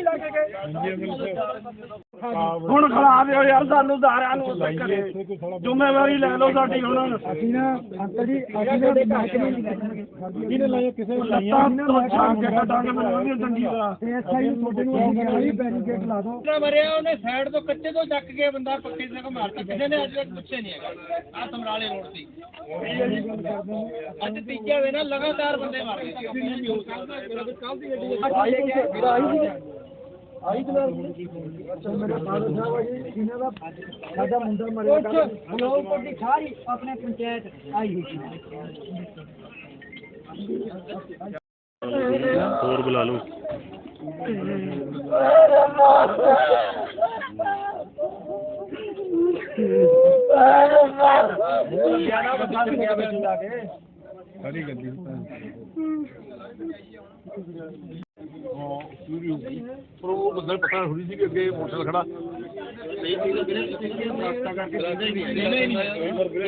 ਕਾਹਦੀ ਲੈ ਕੇ ਗਏ ਹੁਣ ਖਿਲਾ ਦਿਓ ਯਾਰ ਸਾਨੂੰ ਸਾਰਿਆਂ ਨੂੰ ਉੱਥੇ ਘਰੇ। ਜ਼ਿੰਮੇਵਾਰੀ ਲੈ ਲਓ ਸਾਡੀ ਹੁਣ। ਅਸੀਂ ਨਾ ਅੰਕਲ ਜੀ ਅਸੀਂ ਨਾ ਮਹਿਕਮੇ ਨਹੀਂ ਦੇਖਣਗੇ ਜਿਹਨੇ ਲਾਇਆ ਕਿਸੇ ਨੇ ਲਾਇਆ ਤੋਂ ਛਾਂ ਕੇ ਕਟਾਂਗੇ ਮੈਨੂੰ ਡੰਡੀ ਦਾ ਐਸਆਈ ਤੁਹਾਡੇ ਨੂੰ ਅਸੀਂ ਕਿਹਾ ਬੈਰੀਕੇਡ ਲਾ ਦਿਓ। ਜਿਹੜਾ ਮਰਿਆ ਉਹਨੇ ਸਾਈਡ ਤੋਂ ਕੱਚੇ ਤੋਂ ਚੱਕ ਕੇ ਬੰਦਾ ਪੱਕੇ ਦੇ ਕੋ ਮਾਰਤਾ। ਕਿਸੇ ਨੇ ਅੱਜ ਤੱਕ ਪੁੱਛੇ ਨਹੀਂ ਹੈਗਾ। ਆ ਸਮਰਾਲੇ ਰੋਡ ਦੀ ਅੱਜ ਤੀਜਾ ਵੇ ਨਾ ਲਗਾਤਾਰ ਬੰਦੇ ਮਾਰ ਕੱਲ ਦੀ ਗੱਡੀ ਆਈ ਸੀ। ਆਈ ਤੇ ਅੱਛਾ ਮੇਰੇ ਫਾਦਰ ਸਾਹਿਬ ਆ ਜੀ ਇਹਨਾਂ ਦਾ ਸਾਡਾ ਮੁੰਡਾ ਮਰਿਆ ਕੱਲ ਲੋਕਪੁਰ ਦੀ ਸਾਰੀ ਆਪਣੇ ਪੰਚਾਇਤ ਆਈ ਹੋਈ ਸੀ ਹੋਰ ਬੁਲਾ ਲਓ ਗਿਆਨਾ ਬੱਚਾ ਗਿਆ ਵਿੱਚ ਲਾ ਕੇ ਪਰ ਉਹ ਬੰਦੇ ਨੂੰ ਪਤਾ ਥੋੜੀ ਸੀ ਕਿ ਅੱਗੇ ਮੋਟਰਸਾਈਕਲ ਖੜਾ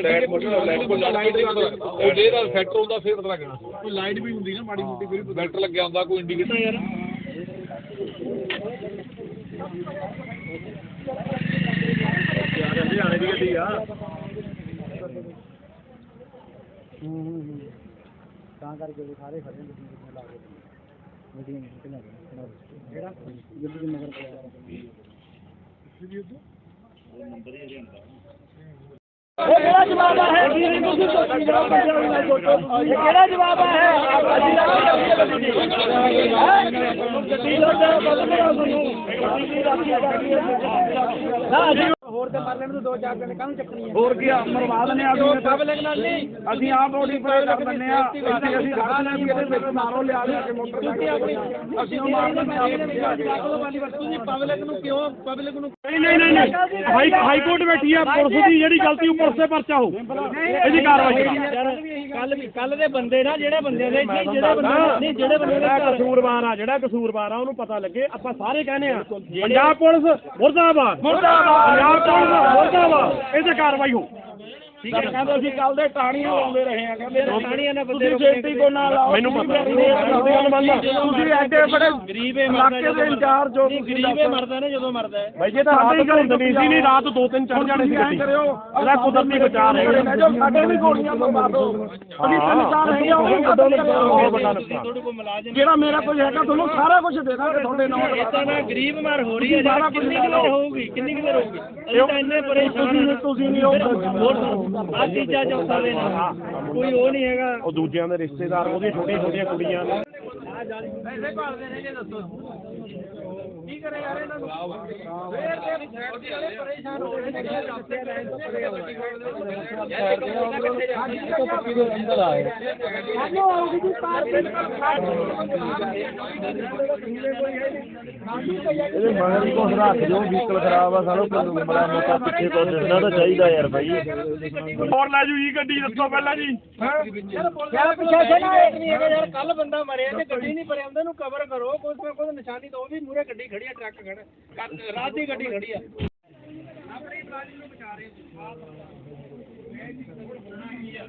ਲਾਈਟ ਮੋਟਰ ਲਾਈਟ ਕੋਲ ਲਾਈਟ ਦੇ ਉਹ ਜੇ ਦਾ ਫੈਕਟਰ ਹੁੰਦਾ ਫਿਰ ਪਤਾ ਲੱਗਣਾ ਕੋਈ ਲਾਈਟ ਵੀ ਹੁੰਦੀ ਨਾ ਮਾੜੀ ਮੋਟੀ ਕੋਈ ਫੈਕਟਰ ਲੱਗਿਆ ਹੁੰਦਾ ਕੋਈ ਇੰਡੀਕੇਟਰ ਯਾਰ ਹਰਿਆਣੇ ਦੀ ਗੱਡੀ ਆ ਤਾਂ ਕਰਕੇ ਉਹ ਸਾਰੇ ਖੜੇ ਨੇ ਗੱਡੀਆਂ ਲਾ ਕੇ ਉਹ ਕਿਹੜਾ ਜਵਾਬ ਹੈ? ਤੁਸੀਂ ਕਿਹੜਾ ਜਵਾਬ ਹੈ ਅਸੀਂ ਗੱਡੀ ਦਾ ਬਦਲਿਆ ਤੁਹਾਨੂੰ ਹੋਰ ਤੇ ਮਰ ਲੈਣ ਤੋਂ ਦੋ ਚਾਰ ਦਿਨ ਕਾਹਨੂੰ ਚੱਕਣੀ ਹੈ? ਹੋਰ ਕੀ ਆ? ਮਰਵਾ ਦਿੰਦੇ ਆ ਅਸੀਂ ਪਬਲਿਕ ਨਾਲ ਨਹੀਂ। ਅਸੀਂ ਆਪ ਮੋਡੀਫਾਈ ਕਰ ਦਿੰਦੇ ਆ। ਅਸੀਂ ਅਸੀਂ ਰੱਖ ਲੈਂਦੇ ਇਹਦੇ ਵਿੱਚ ਮਾਰੋ ਲਿਆ ਲਿਆ ਕੇ ਮੋਟਰਸਾਈਕਲ ਅਸੀਂ ਉਹ ਮਾਰ ਦਿੰਦੇ ਆ। ਤੁਸੀਂ ਪਬਲਿਕ ਨੂੰ ਕਿਉਂ ਪਬਲਿਕ ਨੂੰ ਨਹੀਂ ਨਹੀਂ ਨਹੀਂ ਨਹੀਂ। ਹਾਈ ਹਾਈ ਕੋਰਟ ਬੈਠੀ ਆ ਪੁਲਿਸ ਦੀ ਜਿਹੜੀ ਗਲਤੀ ਉਹ ਪੁਲਿਸ ਤੇ ਪਰਚਾ ਹੋ ਇਹਦੀ ਕਾਰਵਾਈ ਕਰਾ ਕੱਲ ਕੱਲ ਦੇ ਬੰਦੇ ਨਾ ਜਿਹੜੇ ਬੰਦੇ ਦੇ ਜਿਹੜੇ ਬੰਦੇ ਨਹੀਂ ਜਿਹੜੇ ਬੰਦੇ ਜਿਹੜਾ ਕਸੂਰਵਾਰ ਆ ਜਿਹੜਾ ਕਸੂਰਵਾਰ ਆ ਉਹਨੂੰ ਪਤਾ ਲੱਗੇ। ਆਪਾਂ ਸਾਰੇ ਕਹਿੰਦੇ ਆ ਪੰਜਾਬ ਪੁਲਿਸ ਮੁਰਦਾਬਾਦ। ਮੁਰਦਾਬਾਦ। ਪੰਜਾਬ ਪੁਲਿਸ ਮੁਰਦਾਬਾਦ। ਇਹ ਤੇ ਕਾਰਵਾਈ ਹੋ। ਠੀਕ ਹੈ ਕਹਿੰਦੇ ਅਸੀਂ ਕੱਲ ਦੇ ਟਾਣੀਆਂ ਲਾਉਂਦੇ ਰਹੇ ਆ ਕਹਿੰਦੇ ਟਾਹਣੀਆਂ ਨਾਲ ਬੰਦੇ ਤੁਸੀਂ ਸੇਫਟੀ ਕੋ ਨਾ ਲਾਓ ਮੈਨੂੰ ਪਤਾ ਤੁਸੀਂ ਐਡੇ ਬੜੇ ਗਰੀਬੇ ਇਲਾਕੇ ਦੇ ਇੰਚਾਰਜ ਹੋ ਤੁਸੀਂ ਗਰੀਬੇ ਮਰਦਾ ਨਾ ਜਦੋਂ ਮਰਦਾ ਹੈ। ਭਾਈ ਜੇ ਤਾਂ ਰਾਤ ਨੂੰ ਹੁੰਦੀ ਸੀ ਨਹੀਂ ਰਾਤ ਦੋ ਤਿੰਨ ਚੜ ਜਾਣੇ ਸੀ। ਗੱਡੀ ਇਹਦਾ ਕੁਦਰਤੀ ਵਿਚਾਰ ਹੈ ਜੋ ਸਾਡੇ ਵੀ ਗੋਲੀਆਂ ਤੋਂ ਮਾਰੋ ਅਸੀਂ ਤਿੰਨ ਚਾਰ ਹੈਗੇ ਉਹ ਤੁਹਾਡੇ ਕੋਲ ਮੁਲਾਜ਼ਮ ਜਿਹੜਾ ਮੇਰਾ ਕੁਝ ਹੈਗਾ ਤੁਹਾਨੂੰ ਸਾਰਾ ਕੁਝ ਦੇ ਦਾਂਗੇ ਤੁਹਾਡੇ ਨਾਲ। ਇਦਾਂ ਨਾ ਗਰੀਬ ਮਾਰ ਹੋ ਰਹੀ ਹੈ ਕਿੰਨੀ ਕੁ ਦੇਰ ਹੋਊਗੀ ਕਿੰਨੀ ਕੁ ਦੇਰ ਹੋਊਗੀ? ਅਸੀਂ ਤਾਂ ਇੰਨੇ ਪਰੇਸ਼ਾਨ ਤੁਸੀਂ ਨਹੀਂ ਹੋ। ਹੋਰ ਆ ਤੀਜਾ ਚੌਥਾ ਦਿਨ ਆ। ਕੋਈ ਉਹ ਨਹੀਂ ਹੈਗਾ। ਉਹ ਦੂਜਿਆਂ ਦੇ ਰਿਸ਼ਤੇਦਾਰ ਉਹਦੀਆਂ ਛੋਟੀਆਂ ਛੋਟੀਆਂ ਕੁੜੀਆਂ ਨੇ ਪੈਸੇ ਭਾਲਦੇ ਨੇ ਜੇ ਦੱਸੋ। ਕੀ ਕਰੇ ਯਾਰ ਇਹਨਾਂ ਨੂੰ ਫੇਰ ਤੇ ਸਾਰੇ ਪਰੇਸ਼ਾਨ ਹੋ ਰਹੇ ਨੇ ਕਿ ਰਸਤੇ ਲਾਈਨ ਤੋਂ ਪਰੇ ਹੋ ਇਹਦੇ ਮਗਰ ਹੀ ਕੁਛ ਰੱਖ ਦਿਓ ਵਹੀਕਲ ਖਰਾਬ ਆ ਸਾਨੂੰ ਕੋਈ ਬੜਾ ਮੋਟਾ ਪਿੱਛੇ ਤੋਂ ਦਿੰਦਾ ਤਾਂ ਚਾਹੀਦਾ ਯਾਰ ਭਾਈ ਹੋਰ ਲੈ ਜੂ ਜੀ ਗੱਡੀ ਦੱਸੋ ਪਹਿਲਾਂ ਜੀ ਯਾਰ ਪ੍ਰਸ਼ਾਸਨ ਆ ਇੱਕ ਨਹੀਂ ਹੈਗਾ ਯਾਰ ਕੱਲ ਬੰਦਾ ਮਰਿਆ ਤੇ ਗੱਡੀ ਨਹੀਂ ਉਹਨੂੰ ਕਵਰ ਕਰੋ ਕੋਈ ਨਾ ਕੋਈ ਨਿਸ਼ਾਨੀ ਤਾਂ ਉਹ ਵੀ ਮੂਰੇ ਗੱਡੀ ਖੜੀ ਆ ਟਰੱਕ ਖੜਾ। ਰਾਤ ਦੀ ਗੱਡੀ ਖੜੀ ਆ। ਆਪਣੀ ਟਰਾਲੀ ਨੂੰ ਬਚਾ ਰਹੇ ਜਾਂ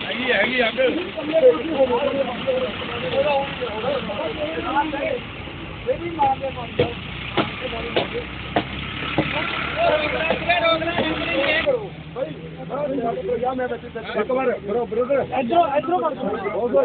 ايه ہے گی اپے وہ بھی مار دے پوندا ہے تو روکنا نہیں کیا کرو بھائی برادر برادر ادھر ادھر مارو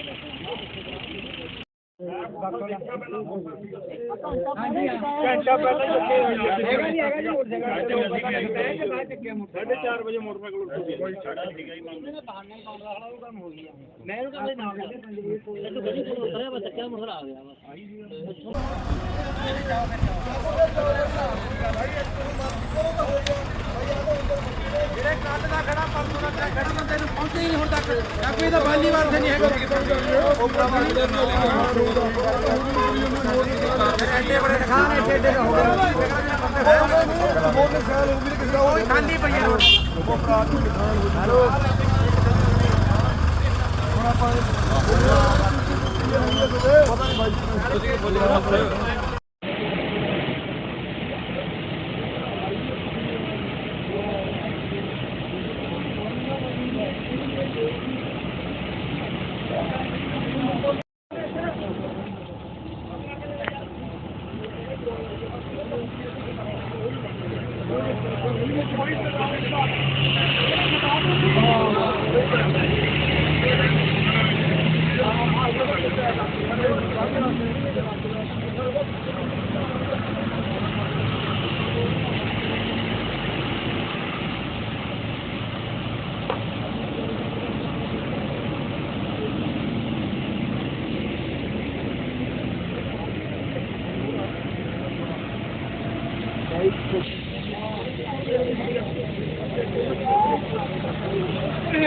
ਘੰਟਾ ਪਹਿਲਾਂ ਹੈਗਾ ਨਹੀਂ ਹੈਗਾ ਜੀ ਮੋਟਰਸਾਈਕਲ। ਸਾਢੇ 4 ਵਜੇ ਮੋਟਰਸਾਈਕਲ ਉੱਠ ਗਿਆ ਕੋਈ ਸਾਡਾ ਠੀਕ ਹੈ ਮੈਂ ਬਹਾਨਾ ਹੀ ਪਾਉਂਦਾ ਹਲਾ ਉਹ ਕੰਮ ਹੋ ਗਿਆ ਮੈਂ ਉਹ ਕਹਿੰਦੇ ਨਾਮ ਲੈ ਤੇ ਤੂੰ ਗਲੀ ਕੋਲ ਉਤਰਿਆ ਬਸ ਚੱਕਿਆ ਮੁਰਸਾ ਆ ਗਿਆ ਬਸ। ਆਈ ਜੀ। ਜਾਓ ਮੈਂ ਜਾਓ ਜਿਹੜੇ ਕੱਲ ਦਾ ਖੜਾ ਪਰਸੋਂ ਦਾ ਤੇਰਾ ਖੜਾ ਤਾਂ ਤੈਨੂੰ ਪਹੁੰਚੇ ਹੀ ਨਹੀਂ ਹੁਣ ਤੱਕ। ਨਾ ਕੋਈ ਤਾਂ ਬਾਲੀ ਵਾਰ ਤੇ ਨਹੀਂ ਹੈਗਾ। ਉਹ ਪ੍ਰਵਾਹ ਦੇ ਨਾਲ ਐਡੇ ਬੜੇ ਨਖਾਨ ਐਡੇ ਐਡੇ ਹੋ ਗਏ। ਮੋਟਰ ਸਾਲ ਹੋ ਗਈ ਕਿਸੇ ਦਾ ਉਹ ਖਾਲੀ ਪਈ ਹੈ ਰੋਡ ਉਹ ਭਰਾ ਤੂੰ ਨਖਾਨ ਹੋ ਗਈ ਹਲੋ ਹੁਣ ਆਪਾਂ ਪਤਾ ਨਹੀਂ ਬਾਈ ਤੁਸੀਂ ਬੋਲਿਆ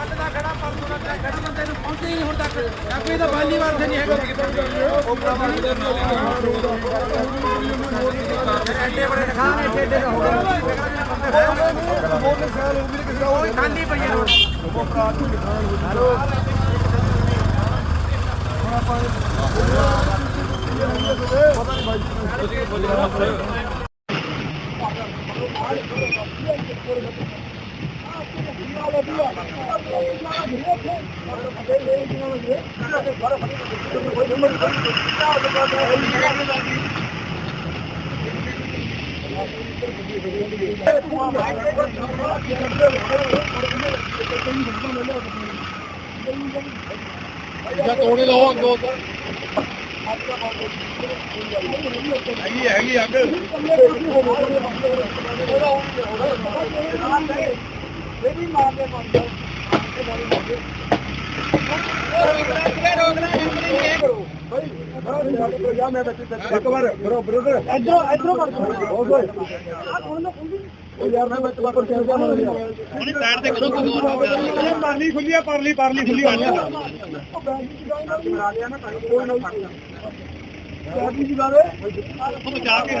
ਕੱਲ ਦਾ ਖੜਾ ਪਰਸੋਂ ਦਾ ਟਰੱਕ ਖੜਾ ਬੰਦੇ ਨੂੰ ਪਹੁੰਚੇ ਹੀ ਨਹੀਂ ਹੁਣ ਤੱਕ। ਐਪੀ ਦਾ ਬਾਲੀ ਵਾਰ ਤੇ ਨਹੀਂ ਹੈਗਾ। ਉਹ ਪ੍ਰਬੰਧ ਦੇ ਐਡੇ ਬੜੇ ਦਿਖਾ ਐਡੇ ਐਡੇ ਦਾ ਹੋ ਗਿਆ ਹੋਰ ਨਹੀਂ ਖਿਆਲ ਹੋ ਵੀ ਕਿਸੇ ਦਾ ਉਹ ਖਾਲੀ ਪਈ ਹੈ ਉਹ ਪ੍ਰਾਤ ਨੂੰ ਦਿਖਾਣ ਹੋ ਹਲੋ। ਪਤਾ ਨਹੀਂ ਬਾਈ ਤੁਸੀਂ ਬੋਲਿਆ ਜਾਂ ਤੋੜੇ ਲਓ ਅੱਗੋਂ ਹੈਗੀ ਹੈਗੀ ਅੱਗ। ਇਹ ਵੀ ਮਾਰ ਦੇ ਬੰਦ ਇਹ ਮਾਰੀ ਮਾਰ ਇੱਕ ਵਾਰ ਬਰੋ ਬ੍ਰਦਰ ਇਧਰੋਂ ਇਧਰੋਂ ਕਰ ਦੋ ਓਏ ਉਹ ਯਾਰ ਮੈਂ ਬੱਚਾ ਪਰ ਚੱਲ ਗਿਆ ਮਾਰ ਲਿਆ ਉਹਦੀ ਸਾਈਡ ਤੇ ਕਰੋ ਕੋਈ ਹੋਰ ਮਾਰਨੀ ਖੁੱਲੀ ਆ ਪਰਲੀ ਪਰਲੀ ਖੁੱਲੀ ਆ। ਉਹ ਬੈਂਕ ਦੀ ਬਣਾ ਲਿਆ ਨਾ ਕੋਈ ਨਾ ਯਾਰ ਜੀ ਬਾਰੇ ਉਹ ਜਾ ਕੇ